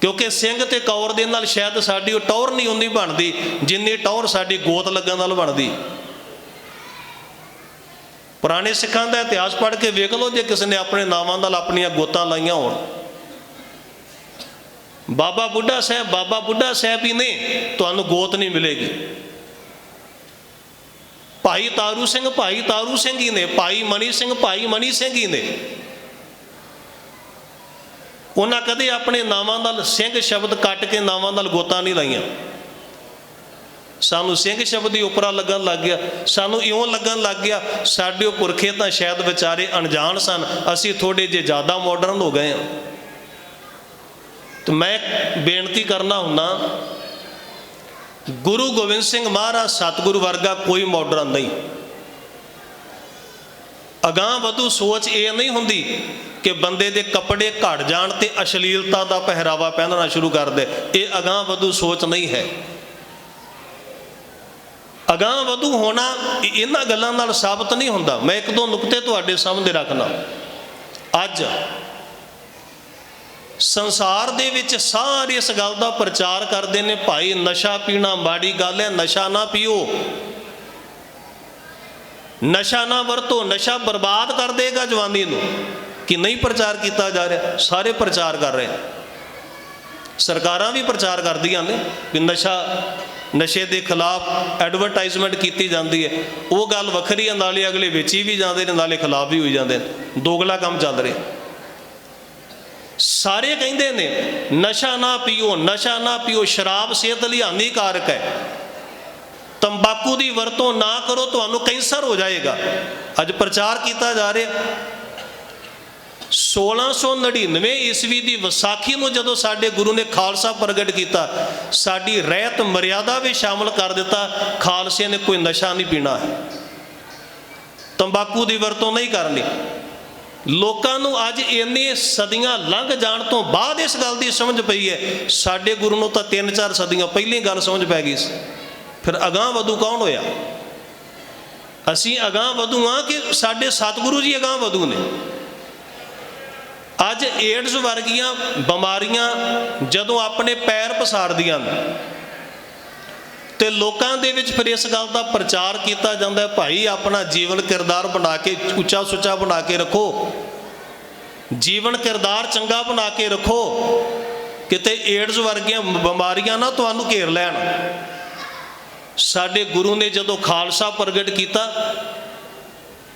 ਕਿਉਂਕਿ ਸਿੰਘ ਤੇ ਕੌਰ ਦੇ ਨਾਲ ਸ਼ਾਇਦ ਸਾਡੀ ਉਹ ਟੌਰ ਨਹੀਂ ਹੁੰਦੀ ਬਣਦੀ, ਜਿੰਨੀ ਟੌਰ ਸਾਡੀ ਗੋਤ ਲੱਗਣ ਨਾਲ ਬਣਦੀ। ਪੁਰਾਣੇ ਸਿੱਖਾਂ ਦਾ ਇਤਿਹਾਸ ਪੜ੍ਹ ਕੇ ਵੇਖ ਲਓ ਜੇ ਕਿਸੇ ਨੇ ਆਪਣੇ ਨਾਵਾਂ ਨਾਲ ਆਪਣੀਆਂ ਗੋਤਾਂ ਲਾਈਆਂ ਹੋਣ। ਬਾਬਾ ਬੁੱਢਾ ਸਾਹਿਬ, ਬਾਬਾ ਬੁੱਢਾ ਸਾਹਿਬ ਹੀ ਨੇ, ਤੁਹਾਨੂੰ ਗੋਤ ਨਹੀਂ ਮਿਲੇਗੀ। ਭਾਈ ਤਾਰੂ ਸਿੰਘ, ਭਾਈ ਤਾਰੂ ਸਿੰਘ ਹੀ ਨੇ, ਭਾਈ ਮਨੀ ਸਿੰਘ, ਭਾਈ ਮਨੀ ਸਿੰਘ ਹੀ ਨੇ। ਉਹਨਾਂ ਕਦੇ ਆਪਣੇ ਨਾਵਾਂ ਨਾਲ ਸਿੰਘ ਸ਼ਬਦ ਕੱਟ ਕੇ ਨਾਵਾਂ ਨਾਲ ਗੋਤਾਂ ਨਹੀਂ ਲਾਈਆਂ। ਸਾਨੂੰ ਸਿੰਘ ਸ਼ਬਦ ਹੀ ਉਪਰਾ ਲੱਗਣ ਲੱਗ ਗਿਆ, ਸਾਨੂੰ ਇਉਂ ਲੱਗਣ ਲੱਗ ਗਿਆ, ਸਾਡੇ ਉਹ ਪੁਰਖੇ ਤਾਂ ਸ਼ਾਇਦ ਵਿਚਾਰੇ ਅਣਜਾਣ ਸਨ, ਅਸੀਂ ਥੋੜੇ ਜੇ ਜ਼ਿਆਦਾ ਮਾਡਰਨ ਹੋ ਗਏ ਹਾਂ। ਤੇ ਮੈਂ ਬੇਨਤੀ ਕਰਨਾ ਹੁੰਦਾ ਗੁਰੂ ਗੋਬਿੰਦ ਸਿੰਘ ਮਹਾਰਾਜ ਸਤਿਗੁਰੂ ਵਰਗਾ ਕੋਈ ਮਾਡਰਨ ਨਹੀਂ। ਅਗਾਹ ਵਧੂ ਸੋਚ ਇਹ ਨਹੀਂ ਹੁੰਦੀ ਕਿ ਬੰਦੇ ਦੇ ਕੱਪੜੇ ਘਟ ਜਾਣ ਤੇ ਅਸ਼ਲੀਲਤਾ ਦਾ ਪਹਿਰਾਵਾ ਪਹਿਨਣਾ ਸ਼ੁਰੂ ਕਰ ਦੇ। ਇਹ ਅਗਾਹ ਵਧੂ ਸੋਚ ਨਹੀਂ ਹੈ। ਅਗਾਹ ਵਧੂ ਹੋਣਾ ਇਹਨਾਂ ਗੱਲਾਂ ਨਾਲ ਸਾਬਤ ਨਹੀਂ ਹੁੰਦਾ। ਮੈਂ ਇੱਕ ਦੋ ਨੁਕਤੇ ਤੁਹਾਡੇ ਸਾਹਮਣੇ ਰੱਖਣਾ ਅੱਜ ਸੰਸਾਰ ਦੇ ਵਿੱਚ ਸਾਰੇ ਇਸ ਗੱਲ ਦਾ ਪ੍ਰਚਾਰ ਕਰਦੇ ਨੇ, ਭਾਈ ਨਸ਼ਾ ਪੀਣਾ ਮਾੜੀ ਗੱਲ ਹੈ, ਨਸ਼ਾ ਨਾ ਪੀਓ। ਨਸ਼ਾ ਨਾ ਵਰਤੋ, ਨਸ਼ਾ ਬਰਬਾਦ ਕਰ ਦੇਗਾ ਜਵਾਨੀ ਨੂੰ। ਕਿ ਨਹੀਂ ਪ੍ਰਚਾਰ ਕੀਤਾ ਜਾ ਰਿਹਾ? ਸਾਰੇ ਪ੍ਰਚਾਰ ਕਰ ਰਹੇ ਸਰਕਾਰਾਂ ਵੀ ਪ੍ਰਚਾਰ ਕਰਦੀਆਂ ਨੇ ਕਿ ਨਸ਼ਾ, ਨਸ਼ੇ ਦੇ ਖਿਲਾਫ ਐਡਵਰਟਾਈਜ਼ਮੈਂਟ ਕੀਤੀ ਜਾਂਦੀ ਹੈ। ਉਹ ਗੱਲ ਵੱਖਰੀ ਹੈ, ਨਾਲੇ ਅਗਲੇ ਵੇਚੀ ਵੀ ਜਾਂਦੇ ਨੇ, ਨਾਲੇ ਖਿਲਾਫ ਵੀ ਹੋਈ ਜਾਂਦੇ ਨੇ। ਦੋਗਲਾ ਕੰਮ ਚੱਲ ਰਿਹਾ। ਸਾਰੇ ਕਹਿੰਦੇ ਨੇ, ਨਸ਼ਾ ਨਾ ਪੀਓ, ਨਸ਼ਾ ਨਾ ਪੀਓ, ਸ਼ਰਾਬ ਸਿਹਤ ਲਈ ਹਾਨੀਕਾਰਕ ਹੈ। ਤੰਬਾਕੂ ਦੀ ਵਰਤੋਂ ਨਾ ਕਰੋ, ਤੁਹਾਨੂੰ ਕੈਂਸਰ ਹੋ ਜਾਏਗਾ। ਅੱਜ ਪ੍ਰਚਾਰ ਕੀਤਾ ਜਾ ਰਿਹਾ। 1699 ਈਸਵੀ ਦੀ ਵਿਸਾਖੀ ਨੂੰ ਜਦੋਂ ਸਾਡੇ ਗੁਰੂ ਨੇ ਖਾਲਸਾ ਪ੍ਰਗਟ ਕੀਤਾ, ਸਾਡੀ ਰਹਿਤ ਮਰਿਆਦਾ ਵੀ ਸ਼ਾਮਲ ਕਰ ਦਿੱਤਾ। ਖਾਲਸੇ ਨੇ ਕੋਈ ਨਸ਼ਾ ਨਹੀਂ ਪੀਣਾ। ਤੰਬਾਕੂ ਦੀ ਵਰਤੋਂ ਨਹੀਂ ਕਰਨੀ। ਲੋਕਾਂ ਨੂੰ ਅੱਜ ਇੰਨੇ ਸਦੀਆਂ ਲੰਘ ਜਾਣ ਤੋਂ ਬਾਅਦ ਇਸ ਗੱਲ ਦੀ ਸਮਝ ਪਈ ਹੈ। ਸਾਡੇ ਗੁਰੂ ਨੂੰ ਤਾਂ 3-4 ਸਦੀਆਂ ਪਹਿਲਾਂ ਗੱਲ ਸਮਝ ਪੈ ਗਈ ਸੀ। ਫਿਰ ਅਗਾਹ ਵਧੂ ਕੌਣ ਹੋਇਆ? ਅਸੀਂ ਅਗਾਹ ਵਧੂ ਆ ਕਿ ਸਾਡੇ ਸਤਿਗੁਰੂ ਜੀ ਅਗਾਹ ਵਧੂ ਨੇ। ਅੱਜ ਏਡਜ਼ ਵਰਗੀਆਂ ਬਿਮਾਰੀਆਂ ਜਦੋਂ ਆਪਣੇ ਪੈਰ ਪਸਾਰਦੀਆਂ ਨੇ ਤੇ ਲੋਕਾਂ ਦੇ ਵਿੱਚ ਫਿਰ ਇਸ ਗੱਲ ਦਾ ਪ੍ਰਚਾਰ ਕੀਤਾ ਜਾਂਦਾ ਹੈ, ਭਾਈ, ਆਪਣਾ ਜੀਵਨ ਕਿਰਦਾਰ ਬਣਾ ਕੇ, ਉੱਚਾ ਸੁੱਚਾ ਬਣਾ ਕੇ ਰੱਖੋ। ਜੀਵਨ ਕਿਰਦਾਰ ਚੰਗਾ ਬਣਾ ਕੇ ਰੱਖੋ। ਕਿਤੇ ਏਡਜ਼ ਵਰਗੀਆਂ ਬਿਮਾਰੀਆਂ ਨਾ ਤੁਹਾਨੂੰ ਘੇਰ ਲੈਣ। ਸਾਡੇ ਗੁਰੂ ਨੇ ਜਦੋਂ ਖਾਲਸਾ ਪ੍ਰਗਟ ਕੀਤਾ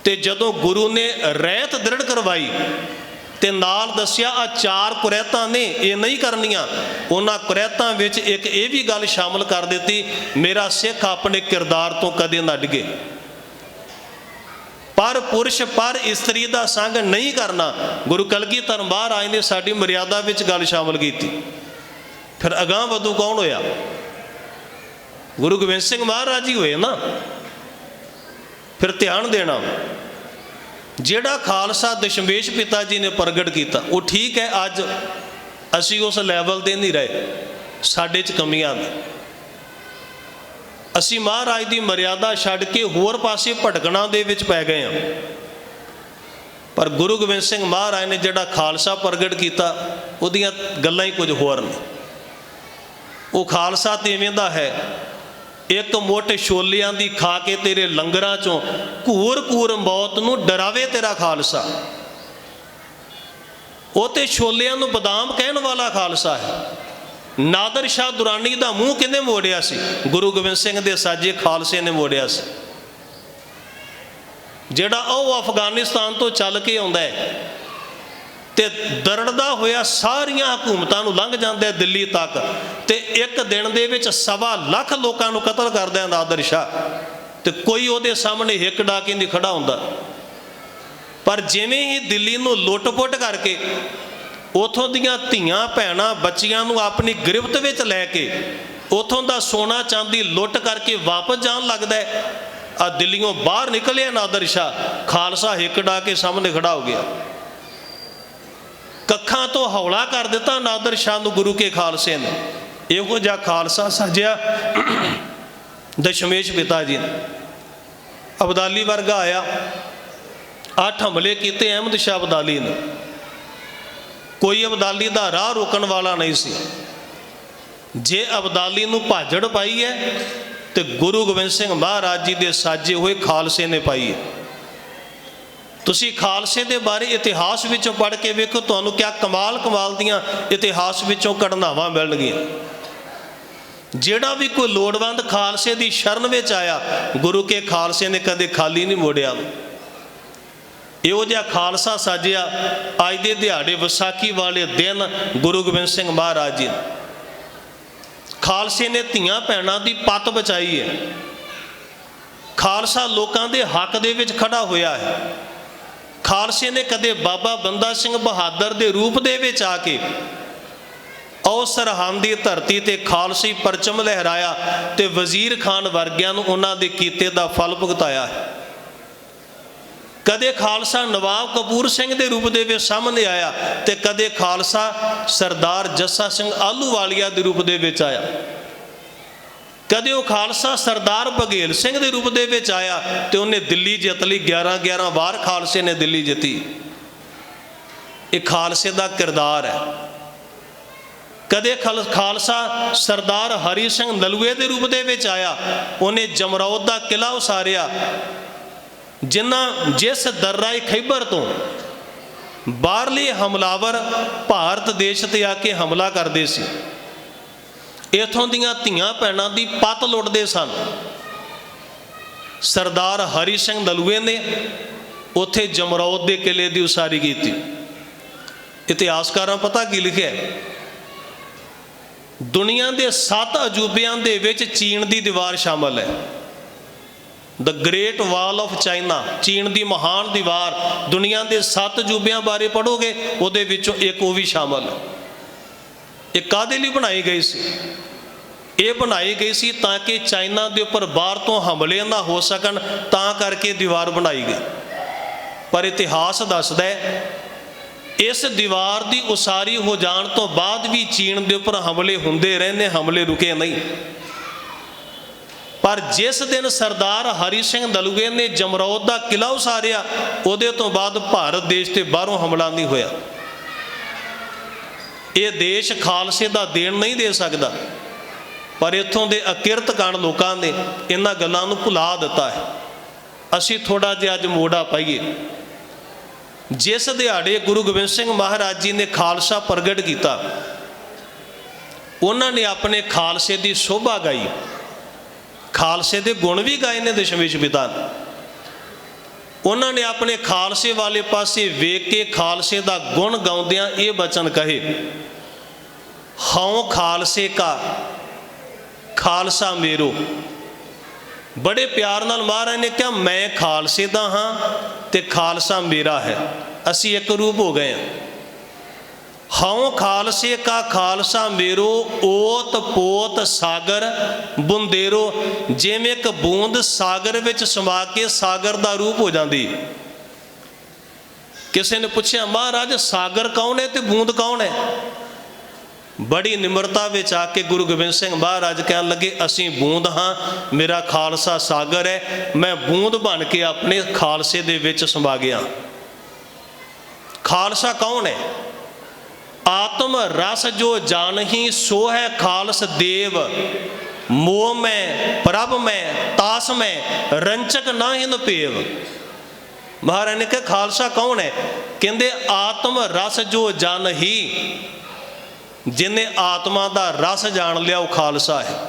ਤੇ ਜਦੋਂ ਗੁਰੂ ਨੇ ਰਹਿਤ ਦ੍ਰਿੜ ਕਰਵਾਈ ਤੇ ਨਾਲ ਦੱਸਿਆ ਆ ਚਾਰ ਕੁਰੈਤਾਂ ਨੇ, ਇਹ ਨਹੀਂ ਕਰਨੀਆਂ। ਉਹਨਾਂ ਕੁਰੈਤਾਂ ਵਿੱਚ ਇੱਕ ਇਹ ਵੀ ਗੱਲ ਸ਼ਾਮਲ ਕਰ ਦਿੱਤੀ, ਮੇਰਾ ਸਿੱਖ ਆਪਣੇ ਕਿਰਦਾਰ ਤੋਂ ਕਦੇ ਨਾ ਡਿਗੇ। ਪਰ ਪੁਰਸ਼, ਪਰ ਇਸਤਰੀ ਦਾ ਸੰਗ ਨਹੀਂ ਕਰਨਾ। ਗੁਰੂ ਕਲਗੀ ਕਲਗੀਧਰ ਮਹਾਰਾਜ ਨੇ ਸਾਡੀ ਮਰਿਆਦਾ ਵਿੱਚ ਗੱਲ ਸ਼ਾਮਲ ਕੀਤੀ। ਫਿਰ ਅਗਾਹ ਵਧੂ ਕੌਣ ਹੋਇਆ? ਗੁਰੂ ਗੋਬਿੰਦ ਸਿੰਘ ਮਹਾਰਾਜ ਹੀ ਹੋਏ ਨਾ। ਫਿਰ ਧਿਆਨ ਦੇਣਾ। ਜਿਹੜਾ ਖਾਲਸਾ ਦਸ਼ਮੇਸ਼ ਪਿਤਾ ਜੀ ਨੇ ਪ੍ਰਗਟ ਕੀਤਾ, ਉਹ ਠੀਕ ਹੈ, ਅੱਜ ਅਸੀਂ ਉਸ ਲੈਵਲ ਤੇ ਨਹੀਂ ਰਹੇ। ਸਾਡੇ 'ਚ ਕਮੀਆਂ ਨੇ। ਅਸੀਂ ਮਹਾਰਾਜ ਦੀ ਮਰਿਆਦਾ ਛੱਡ ਕੇ ਹੋਰ ਪਾਸੇ ਭਟਕਣਾ ਦੇ ਵਿੱਚ ਪੈ ਗਏ ਹਾਂ। ਪਰ ਗੁਰੂ ਗੋਬਿੰਦ ਸਿੰਘ ਮਹਾਰਾਜ ਨੇ ਜਿਹੜਾ ਖਾਲਸਾ ਪ੍ਰਗਟ ਕੀਤਾ, ਉਹਦੀਆਂ ਗੱਲਾਂ ਹੀ ਕੁਝ ਹੋਰ ਨੇ। ਉਹ ਖਾਲਸਾ ਤੇ ਇਵੇਂ ਦਾ ਹੈ ਇੱਕ ਮੁੱਠ ਛੋਲਿਆਂ ਦੀ ਖਾ ਕੇ ਤੇਰੇ ਲੰਗਰਾਂ ਚੋਂ ਘੂਰ ਘੂਰ ਮੌਤ ਨੂੰ ਡਰਾਵੇ ਤੇਰਾ ਖਾਲਸਾ। ਉਹ ਤੇ ਛੋਲਿਆਂ ਨੂੰ ਬਦਾਮ ਕਹਿਣ ਵਾਲਾ ਖਾਲਸਾ ਹੈ। ਨਾਦਰ ਸ਼ਾਹ ਦੁਰਾਨੀ ਦਾ ਮੂੰਹ ਕਿੰਨੇ ਮੋੜਿਆ ਸੀ? ਗੁਰੂ ਗੋਬਿੰਦ ਸਿੰਘ ਦੇ ਸਾਜੇ ਖਾਲਸੇ ਨੇ ਮੋੜਿਆ ਸੀ। ਜਿਹੜਾ ਉਹ ਅਫਗਾਨਿਸਤਾਨ ਤੋਂ ਚੱਲ ਕੇ ਆਉਂਦਾ ਹੈ ਤੇ ਦਰੜਦਾ ਹੋਇਆ ਸਾਰੀਆਂ ਹਕੂਮਤਾਂ ਨੂੰ ਲੰਘ ਜਾਂਦਾ ਦਿੱਲੀ ਤੱਕ ਤੇ ਇੱਕ ਦਿਨ ਦੇ ਵਿੱਚ ਸਵਾ ਲੱਖ ਲੋਕਾਂ ਨੂੰ ਕਤਲ ਕਰਦਾ ਹੈ ਨਾਦਰ ਸ਼ਾਹ। ਤੇ ਕੋਈ ਉਹਦੇ ਸਾਹਮਣੇ ਹਿੱਕ ਡਾਕੇ ਨਹੀਂ ਖੜਾ ਹੁੰਦਾ। ਪਰ ਜਿਵੇਂ ਹੀ ਦਿੱਲੀ ਨੂੰ ਲੁੱਟ-ਪੁੱਟ ਕਰਕੇ ਉਥੋਂ ਦੀਆਂ ਧੀਆਂ, ਭੈਣਾਂ, ਬੱਚੀਆਂ ਨੂੰ ਆਪਣੀ ਗ੍ਰਿਫਤ ਵਿੱਚ ਲੈ ਕੇ ਉਥੋਂ ਦਾ ਸੋਨਾ, ਚਾਂਦੀ ਲੁੱਟ ਕਰਕੇ ਵਾਪਸ ਜਾਣ ਲੱਗਦਾ ਹੈ ਆ ਦਿੱਲੀੋਂ ਬਾਹਰ ਨਿਕਲਿਆ ਨਾਦਰ ਸ਼ਾਹ। ਖਾਲਸਾ ਹਿੱਕ ਡਾਕੇ ਸਾਹਮਣੇ ਖੜਾ ਹੋ ਗਿਆ। ਕੱਖਾਂ ਤੋਂ ਹੌਲਾ ਕਰ ਦਿੱਤਾ ਨਾਦਰ ਸ਼ਾਹ ਨੂੰ ਗੁਰੂ ਕੇ ਖਾਲਸੇ ਨੇ। ਇਹੋ ਜਿਹਾ ਖਾਲਸਾ ਸਾਜਿਆ ਦਸ਼ਮੇਸ਼ ਪਿਤਾ ਜੀ ਨੇ। ਅਬਦਾਲੀ ਵਰਗਾ ਆਇਆ। ਅੱਠ ਹਮਲੇ ਕੀਤੇ, ਅਹਿਮਦ ਸ਼ਾਹ ਅਬਦਾਲੀ ਨੇ। ਕੋਈ ਅਬਦਾਲੀ ਦਾ ਰਾਹ ਰੋਕਣ ਵਾਲਾ ਨਹੀਂ ਸੀ। ਜੇ ਅਬਦਾਲੀ ਨੂੰ ਭਾਜੜ ਪਾਈ ਹੈ, ਤੇ ਗੁਰੂ ਗੋਬਿੰਦ ਸਿੰਘ ਮਹਾਰਾਜ ਜੀ ਦੇ ਸਾਜੇ ਹੋਏ ਖਾਲਸੇ ਨੇ ਪਾਈ ਹੈ। ਤੁਸੀਂ ਖਾਲਸੇ ਦੇ ਬਾਰੇ ਇਤਿਹਾਸ ਵਿੱਚੋਂ ਪੜ੍ਹ ਕੇ ਵੇਖੋ, ਤੁਹਾਨੂੰ ਕਿਆ ਕਮਾਲ ਕਮਾਲ ਦੀਆਂ ਇਤਿਹਾਸ ਵਿੱਚੋਂ ਘਟਨਾਵਾਂ ਮਿਲਣਗੀਆਂ। ਜਿਹੜਾ ਵੀ ਕੋਈ ਲੋੜਵੰਦ ਖਾਲਸੇ ਦੀ ਸ਼ਰਨ ਵਿੱਚ ਆਇਆ, ਗੁਰੂ ਕੇ ਖਾਲਸੇ ਨੇ ਕਦੇ ਖਾਲੀ ਨਹੀਂ ਮੋੜਿਆ। ਇਹੋ ਜਿਹਾ ਖਾਲਸਾ ਸਾਜਿਆ, ਅੱਜ ਦੇ ਦਿਹਾੜੇ ਵਿਸਾਖੀ ਵਾਲੇ ਦਿਨ ਗੁਰੂ ਗੋਬਿੰਦ ਸਿੰਘ ਮਹਾਰਾਜ ਜੀ ਖਾਲਸੇ ਨੇ ਧੀਆਂ ਭੈਣਾਂ ਦੀ ਪਤ ਬਚਾਈ ਹੈ। ਖਾਲਸਾ ਲੋਕਾਂ ਦੇ ਹੱਕ ਦੇ ਵਿੱਚ ਖੜਾ ਹੋਇਆ ਹੈ। ਖਾਲਸੇ ਨੇ ਕਦੇ ਬਾਬਾ ਬੰਦਾ ਸਿੰਘ ਬਹਾਦਰ ਦੇ ਰੂਪ ਦੇ ਵਿੱਚ ਆ ਕੇ ਉਹ ਸਰਹੰਦ ਦੀ ਧਰਤੀ ਤੇ ਖਾਲਸੀ ਪਰਚਮ ਲਹਿਰਾਇਆ ਤੇ ਵਜ਼ੀਰ ਖਾਨ ਵਰਗਿਆਂ ਨੂੰ ਉਹਨਾਂ ਦੇ ਕੀਤੇ ਦਾ ਫਲ ਭੁਗਤਾਇਆ। ਹੈ ਕਦੇ ਖਾਲਸਾ ਨਵਾਬ ਕਪੂਰ ਸਿੰਘ ਦੇ ਰੂਪ ਦੇ ਵਿੱਚ ਸਾਹਮਣੇ ਆਇਆ ਤੇ ਕਦੇ ਖਾਲਸਾ ਸਰਦਾਰ ਜੱਸਾ ਸਿੰਘ ਆਲੂਵਾਲੀਆ ਦੇ ਰੂਪ ਦੇ ਵਿੱਚ ਆਇਆ। ਕਦੇ ਉਹ ਖਾਲਸਾ ਸਰਦਾਰ ਬਘੇਲ ਸਿੰਘ ਦੇ ਰੂਪ ਦੇ ਵਿੱਚ ਆਇਆ ਤੇ ਉਹਨੇ ਦਿੱਲੀ ਜਿੱਤ ਲਈ 11 11 ਵਾਰ ਖਾਲਸੇ ਨੇ ਦਿੱਲੀ ਜਿੱਤੀ। ਇਹ ਖਾਲਸੇ ਦਾ ਕਿਰਦਾਰ ਹੈ। ਕਦੇ ਖਾਲਸਾ ਸਰਦਾਰ ਹਰੀ ਸਿੰਘ ਨਲੂਏ ਦੇ ਰੂਪ ਦੇ ਵਿੱਚ ਆਇਆ, ਉਹਨੇ ਜਮਰੌਦ ਦਾ ਕਿਲਾ ਉਸਾਰਿਆ ਜਿਨ੍ਹਾਂ ਜਿਸ ਦਰਰਾਏ ਖੈਬਰ ਤੋਂ ਬਾਹਰਲੇ ਹਮਲਾਵਰ ਭਾਰਤ ਦੇਸ਼ ਤੇ ਆ ਕੇ ਹਮਲਾ ਕਰਦੇ ਸੀ। ਇਥੋਂ ਦੀਆਂ ਧੀਆਂ ਭੈਣਾਂ ਦੀ ਪਤ ਲੁੱਟਦੇ ਸਨ। ਸਰਦਾਰ ਹਰੀ ਸਿੰਘ ਦਲੂਏ ਨੇ ਉੱਥੇ ਜਮਰੌਦ ਦੇ ਕਿਲੇ ਦੀ ਉਸਾਰੀ ਕੀਤੀ। ਇਤਿਹਾਸਕਾਰਾਂ ਪਤਾ ਕੀ ਲਿਖਿਆ ਦੁਨੀਆ ਦੇ 7 ਅਜੂਬਿਆਂ ਦੇ ਵਿੱਚ ਚੀਨ ਦੀ ਦੀਵਾਰ ਸ਼ਾਮਲ ਹੈ। The Great Wall of China ਚੀਨ ਦੀ ਮਹਾਨ ਦੀਵਾਰ। ਦੁਨੀਆ ਦੇ ਸੱਤ ਅਜੂਬਿਆਂ ਬਾਰੇ ਪੜੋਗੇ ਉਹਦੇ ਵਿੱਚੋਂ ਇੱਕ ਉਹ ਵੀ ਸ਼ਾਮਲ ਹੈ। ਇਹ ਕਾਦੇ ਲਈ ਬਣਾਈ ਗਈ ਸੀ? ਇਹ ਬਣਾਈ ਗਈ ਸੀ ਤਾਂ ਕਿ ਚਾਈਨਾ ਦੇ ਉੱਪਰ ਬਾਹਰ ਤੋਂ ਹਮਲੇ ਨਾ ਹੋ ਸਕਣ, ਤਾਂ ਕਰਕੇ ਦੀਵਾਰ ਬਣਾਈ ਗਈ। ਪਰ ਇਤਿਹਾਸ ਦੱਸਦਾ ਹੈ, ਇਸ ਦੀਵਾਰ ਦੀ ਉਸਾਰੀ ਹੋ ਜਾਣ ਤੋਂ ਬਾਅਦ ਵੀ ਚੀਨ ਦੇ ਉੱਪਰ ਹਮਲੇ ਹੁੰਦੇ ਰਹਿੰਦੇ, ਹਮਲੇ ਰੁਕੇ ਨਹੀਂ। ਪਰ ਜਿਸ ਦਿਨ ਸਰਦਾਰ ਹਰੀ ਸਿੰਘ ਦਲੂਏ ਨੇ ਜਮਰੌਦ ਦਾ ਕਿਲਾ ਉਸਾਰਿਆ, ਉਹਦੇ ਤੋਂ ਬਾਅਦ ਭਾਰਤ ਦੇਸ਼ ਤੇ ਬਾਹਰੋਂ ਹਮਲਾ ਨਹੀਂ ਹੋਇਆ। ਇਹ ਦੇਸ਼ ਖਾਲਸੇ ਦਾ ਦੇਣ ਨਹੀਂ ਦੇ ਸਕਦਾ। ਪਰ ਇੱਥੋਂ ਦੇ ਅਕਿਰਤ ਕਣ ਲੋਕਾਂ ਨੇ ਇਹਨਾਂ ਗੱਲਾਂ ਨੂੰ ਭੁਲਾ ਦਿੱਤਾ ਹੈ। ਅਸੀਂ ਥੋੜਾ ਜਿਹਾ ਅੱਜ ਮੋੜਾ ਪਾਈਏ। ਜਿਸ ਦਿਹਾੜੇ ਗੁਰੂ ਗੋਬਿੰਦ ਸਿੰਘ ਮਹਾਰਾਜ ਜੀ ਨੇ ਖਾਲਸਾ ਪ੍ਰਗਟ ਕੀਤਾ, ਉਹਨਾਂ ਨੇ ਆਪਣੇ ਖਾਲਸੇ ਦੀ ਸ਼ੋਭਾ ਗਾਈ। ਖਾਲਸੇ ਦੇ ਗੁਣ ਵੀ ਗਾਏ ਨੇ ਦਸ਼ਮੇਸ਼ ਪਿਤਾ ਉਹਨਾਂ ਨੇ ਆਪਣੇ ਖਾਲਸੇ ਵਾਲੇ ਪਾਸੇ ਵੇਖ ਕੇ ਖਾਲਸੇ ਦਾ ਗੁਣ ਗਾਉਂਦਿਆਂ ਇਹ ਬਚਨ ਕਹੇ, ਹਉ ਖਾਲਸੇ ਕਾ ਖਾਲਸਾ ਮੇਰੋ। ਬੜੇ ਪਿਆਰ ਨਾਲ ਮਹਾਰਾਜ ਨੇ ਕਿਹਾ, ਮੈਂ ਖਾਲਸੇ ਦਾ ਹਾਂ ਤੇ ਖਾਲਸਾ ਮੇਰਾ ਹੈ। ਅਸੀਂ ਇੱਕ ਰੂਪ ਹੋ ਗਏ ਹਾਂ। ਹਉ ਖਾਲਸੇ ਕਾ ਖਾਲਸਾ ਮੇਰੋ, ਓਤ ਪੋਤ ਸਾਗਰ ਬੁੰਦੇਰੋ। ਜਿਵੇਂ ਇੱਕ ਬੂੰਦ ਸਾਗਰ ਵਿੱਚ ਸਮਾ ਕੇ ਸਾਗਰ ਦਾ ਰੂਪ ਹੋ ਜਾਂਦੀ। ਕਿਸੇ ਨੇ ਪੁੱਛਿਆ, ਮਹਾਰਾਜ, ਸਾਗਰ ਕੌਣ ਹੈ ਤੇ ਬੂੰਦ ਕੌਣ ਹੈ? ਬੜੀ ਨਿਮਰਤਾ ਵਿੱਚ ਆ ਕੇ ਗੁਰੂ ਗੋਬਿੰਦ ਸਿੰਘ ਮਹਾਰਾਜ ਕਹਿਣ ਲੱਗੇ, ਅਸੀਂ ਬੂੰਦ ਹਾਂ, ਮੇਰਾ ਖਾਲਸਾ ਸਾਗਰ ਹੈ, ਮੈਂ ਬੂੰਦ ਬਣ ਕੇ ਆਪਣੇ ਖਾਲਸੇ ਦੇ ਵਿੱਚ ਸਮਾ ਗਿਆ। ਖਾਲਸਾ ਕੌਣ ਹੈ? ਆਤਮ ਰਸ ਜੋ ਜਾਣਹੀ ਸੋ ਹੈ ਖਾਲਸ ਦੇਵ। ਮੋਹ ਮੈਂ, ਪ੍ਰਭ ਮੈਂ, ਤਾਸ ਮੈਂ, ਰੰਚਕ ਨਾਹਿਨ ਪੇਵ ਮਹਾਰਾਜ ਨੇ ਕਿਹਾ, ਖਾਲਸਾ ਕੌਣ ਹੈ? ਕਹਿੰਦੇ, ਆਤਮ ਰਸ ਜੋ ਜਾਣਹੀ ਜਿਨੇ ਆਤਮਾ ਦਾ ਰਸ ਜਾਣ ਲਿਆ ਉਹ ਖਾਲਸਾ ਹੈ।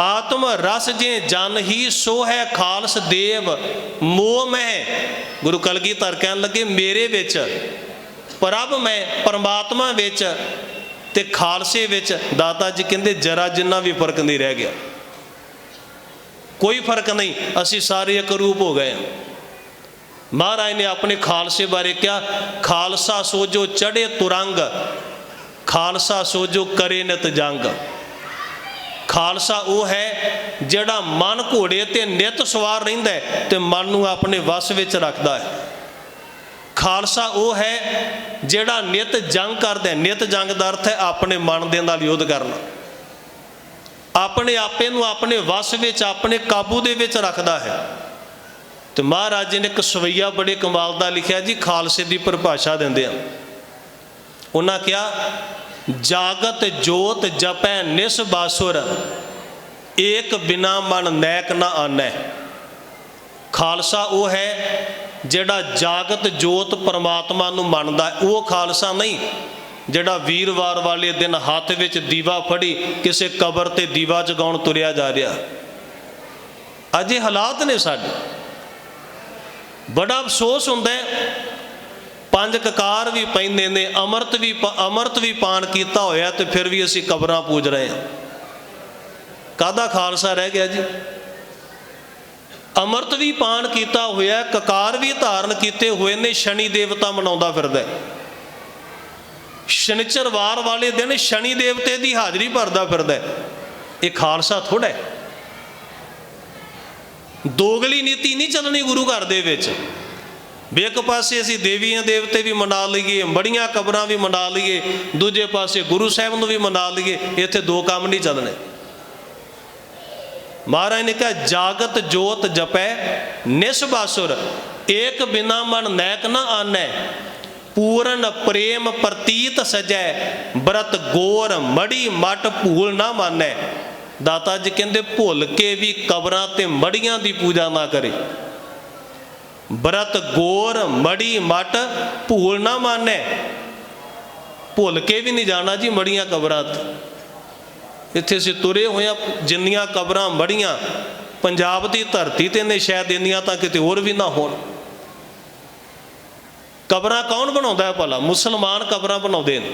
ਆਤਮ ਰਸ ਜੇ ਜਨ ਹੀ ਸੋ ਹੈ, ਖਾਲਸ ਦੇਵ ਮੋਹ ਮੈਂ ਗੁਰੂ ਕਲਗੀਧਰ ਕਹਿਣ ਲੱਗੇ, ਮੇਰੇ ਵਿੱਚ, ਪ੍ਰਭ ਮੈਂ, ਪਰਮਾਤਮਾ ਵਿੱਚ ਤੇ ਖਾਲਸੇ ਵਿੱਚ, ਦਾਤਾ ਜੀ ਕਹਿੰਦੇ, ਜਰਾ ਜਿੰਨਾ ਵੀ ਫ਼ਰਕ ਨਹੀਂ ਰਹਿ ਗਿਆ। ਕੋਈ ਫ਼ਰਕ ਨਹੀਂ, ਅਸੀਂ ਸਾਰੇ ਇੱਕ ਰੂਪ ਹੋ ਗਏ ਹਾਂ। ਮਹਾਰਾਜ ਨੇ ਆਪਣੇ ਖਾਲਸੇ ਬਾਰੇ ਕਿਹਾ, ਖਾਲਸਾ ਸੋਜੋ ਚੜੇ ਤੁਰੰਗ ਖਾਲਸਾ ਸੋਜੋ ਕਰੇ ਨਿਤ ਜੰਗ। ਖਾਲਸਾ ਉਹ ਹੈ ਜਿਹੜਾ ਮਨ ਘੋੜੇ ਤੇ ਨਿਤ ਸਵਾਰ ਰਹਿੰਦਾ ਤੇ ਮਨ ਨੂੰ ਆਪਣੇ ਵਸ ਵਿੱਚ ਰੱਖਦਾ ਹੈ। ਖਾਲਸਾ ਉਹ ਹੈ ਜਿਹੜਾ ਨਿਤ ਜੰਗ ਕਰਦਾ ਹੈ। ਨਿਤ ਜੰਗ ਦਾ ਅਰਥ ਹੈ ਆਪਣੇ ਮਨ ਦੇ ਨਾਲ ਯੁੱਧ ਕਰਨਾ। ਆਪਣੇ ਆਪੇ ਨੂੰ ਆਪਣੇ ਵਸ ਵਿੱਚ, ਆਪਣੇ ਕਾਬੂ ਦੇ ਵਿੱਚ ਰੱਖਦਾ ਹੈ। ਤੇ ਮਹਾਰਾਜ ਜੀ ਨੇ ਇੱਕ ਸਵਈਆ ਬੜੇ ਕਮਾਲ ਦਾ ਲਿਖਿਆ ਜੀ, ਖਾਲਸੇ ਦੀ ਪਰਿਭਾਸ਼ਾ ਦਿੰਦੇ ਆ ਉਹਨਾਂ ਕਿਹਾ, ਜਾਗਤ ਜੋਤ ਜਪੈ ਨਿਸ ਬਾਸੁਰ, ਏਕ ਬਿਨਾ ਮਨ ਨੈਕ ਨਾ ਆਨੈ। ਖਾਲਸਾ ਉਹ ਹੈ ਜਿਹੜਾ ਜਾਗਤ ਜੋਤ ਪਰਮਾਤਮਾ ਨੂੰ ਮੰਨਦਾ ਉਹ ਖਾਲਸਾ ਨਹੀਂ, ਜਿਹੜਾ ਵੀਰਵਾਰ ਵਾਲੇ ਦਿਨ ਹੱਥ ਵਿੱਚ ਦੀਵਾ ਫੜੀ ਕਿਸੇ ਕਬਰ ਤੇ ਦੀਵਾ ਜਗਾਉਣ ਤੁਰਿਆ ਜਾ ਰਿਹਾ। ਅਜੇ ਹਾਲਾਤ ਨੇ ਸਾਡੇ। ਬੜਾ ਅਫਸੋਸ ਹੁੰਦਾ ਹੈ ਪੰਜ ਕਕਾਰ ਵੀ ਪੈਂਦੇ ਨੇ, ਅਮਰਤ ਵੀ ਪ- ਅਮਰਤ ਵੀ ਪਾਨ ਕੀਤਾ ਹੋਇਆ ਤੇ ਫਿਰ ਵੀ ਅਸੀਂ ਕਬਰਾਂ ਪੂਜ ਰਹੇ ਹਾਂ ਕਾਦਾ ਖਾਲਸਾ ਰਹਿ ਗਿਆ ਜੀ ਅਮਰਤ ਵੀ ਪਾਨ ਕੀਤਾ ਹੋਇਆ, ਕਕਾਰ ਵੀ ਧਾਰਨ ਕੀਤੇ ਹੋਏ ਨੇ, ਸ਼ਨੀ ਦੇਵਤਾ ਮਨਾਉਂਦਾ ਫਿਰਦਾ ਹੈ। ਸ਼ਨੀਚਰਵਾਰ ਵਾਲੇ ਦਿਨ ਸ਼ਨੀ ਦੇਵਤੇ ਦੀ ਹਾਜ਼ਰੀ ਭਰਦਾ ਫਿਰਦਾ ਹੈ। ਇਹ ਖਾਲਸਾ ਥੋੜਾ ਹੈ ਦੋਗਲੀ ਨੀਤੀ ਨਹੀਂ ਚੱਲਣੀ ਗੁਰੂ ਘਰ ਦੇ ਵਿੱਚ ਵੀ ਇੱਕ ਪਾਸੇ ਅਸੀਂ ਦੇਵੀਆਂ ਦੇਵਤੇ ਵੀ ਮਨਾ ਲਈਏ, ਬੜੀਆਂ ਕਬਰਾਂ ਵੀ ਮਨਾ ਲਈਏ, ਦੂਜੇ ਪਾਸੇ ਗੁਰੂ ਸਾਹਿਬ ਨੂੰ ਵੀ ਮਨਾ ਲਈਏ, ਇੱਥੇ ਦੋ ਕੰਮ ਨਹੀਂ ਚੱਲਣੇ। ਮਹਾਰਾਜ ਨੇ ਕਿਹਾ, ਜਾਗਤ ਜੋਤ ਜਪੈ, ਨਿਸਬਾਸੁਰ, ਏਕ ਬਿਨਾ ਮਨ ਨੈਕ ਨ ਆਨੈ, ਪੂਰਨ ਪ੍ਰੇਮ ਪ੍ਰਤੀਤ ਸਜੈ, ਬਰਤ ਗੋਰ ਮੜੀ ਮਟ ਭੂਲ ਨਾ ਮਾਨੈ। ਦਾਤਾ ਜੀ ਕਹਿੰਦੇ, ਭੁੱਲ ਕੇ ਵੀ ਕਬਰਾਂ ਤੇ ਮੜੀਆਂ ਦੀ ਪੂਜਾ ਨਾ ਕਰੇ। ਬਰਤ ਗੋਰ ਮੜੀ ਮਟ ਭੂਲ ਨਾ ਮਾਨੇ। ਭੁੱਲ ਕੇ ਵੀ ਨਹੀਂ ਜਾਣਾ ਜੀ ਮੜੀਆਂ ਕਬਰਾਂ ਇੱਥੇ ਸੇ ਤੁਰੇ ਹੋਇਆ ਜਿੰਨੀਆਂ ਕਬਰਾਂ ਮੜੀਆਂ, ਪੰਜਾਬ ਦੀ ਧਰਤੀ ਤੇ ਨੇ ਸ਼ਾਇਦ ਇੰਨੀਆਂ ਤਾਂ ਕਿਤੇ ਹੋਰ ਵੀ ਨਾ ਹੋਣ। ਕਬਰਾਂ ਕੌਣ ਬਣਾਉਂਦਾ ਹੈ ਭਲਾ? ਮੁਸਲਮਾਨ ਕਬਰਾਂ ਬਣਾਉਂਦੇ ਨੇ।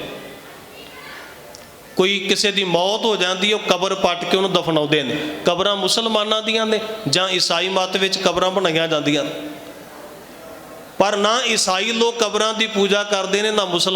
ਕੋਈ ਕਿਸੇ ਦੀ ਮੌਤ ਹੋ ਜਾਂਦੀ ਉਹ ਕਬਰ ਪੱਟ ਕੇ ਉਹਨੂੰ ਦਫਨਾਉਂਦੇ ਨੇ। ਕਬਰਾਂ ਮੁਸਲਮਾਨਾਂ ਦੀਆਂ ਨੇ ਜਾਂ ਈਸਾਈ ਮਤ ਵਿੱਚ ਕਬਰਾਂ ਬਣਾਈਆਂ ਜਾਂਦੀਆਂ ਨੇ। ਪਰ ਨਾ ਈਸਾਈ ਲੋਕ ਕਬਰਾਂ ਦੀ ਪੂਜਾ ਕਰਦੇ ਨੇ ਨਾ ਮੁਸਲਮਾਨ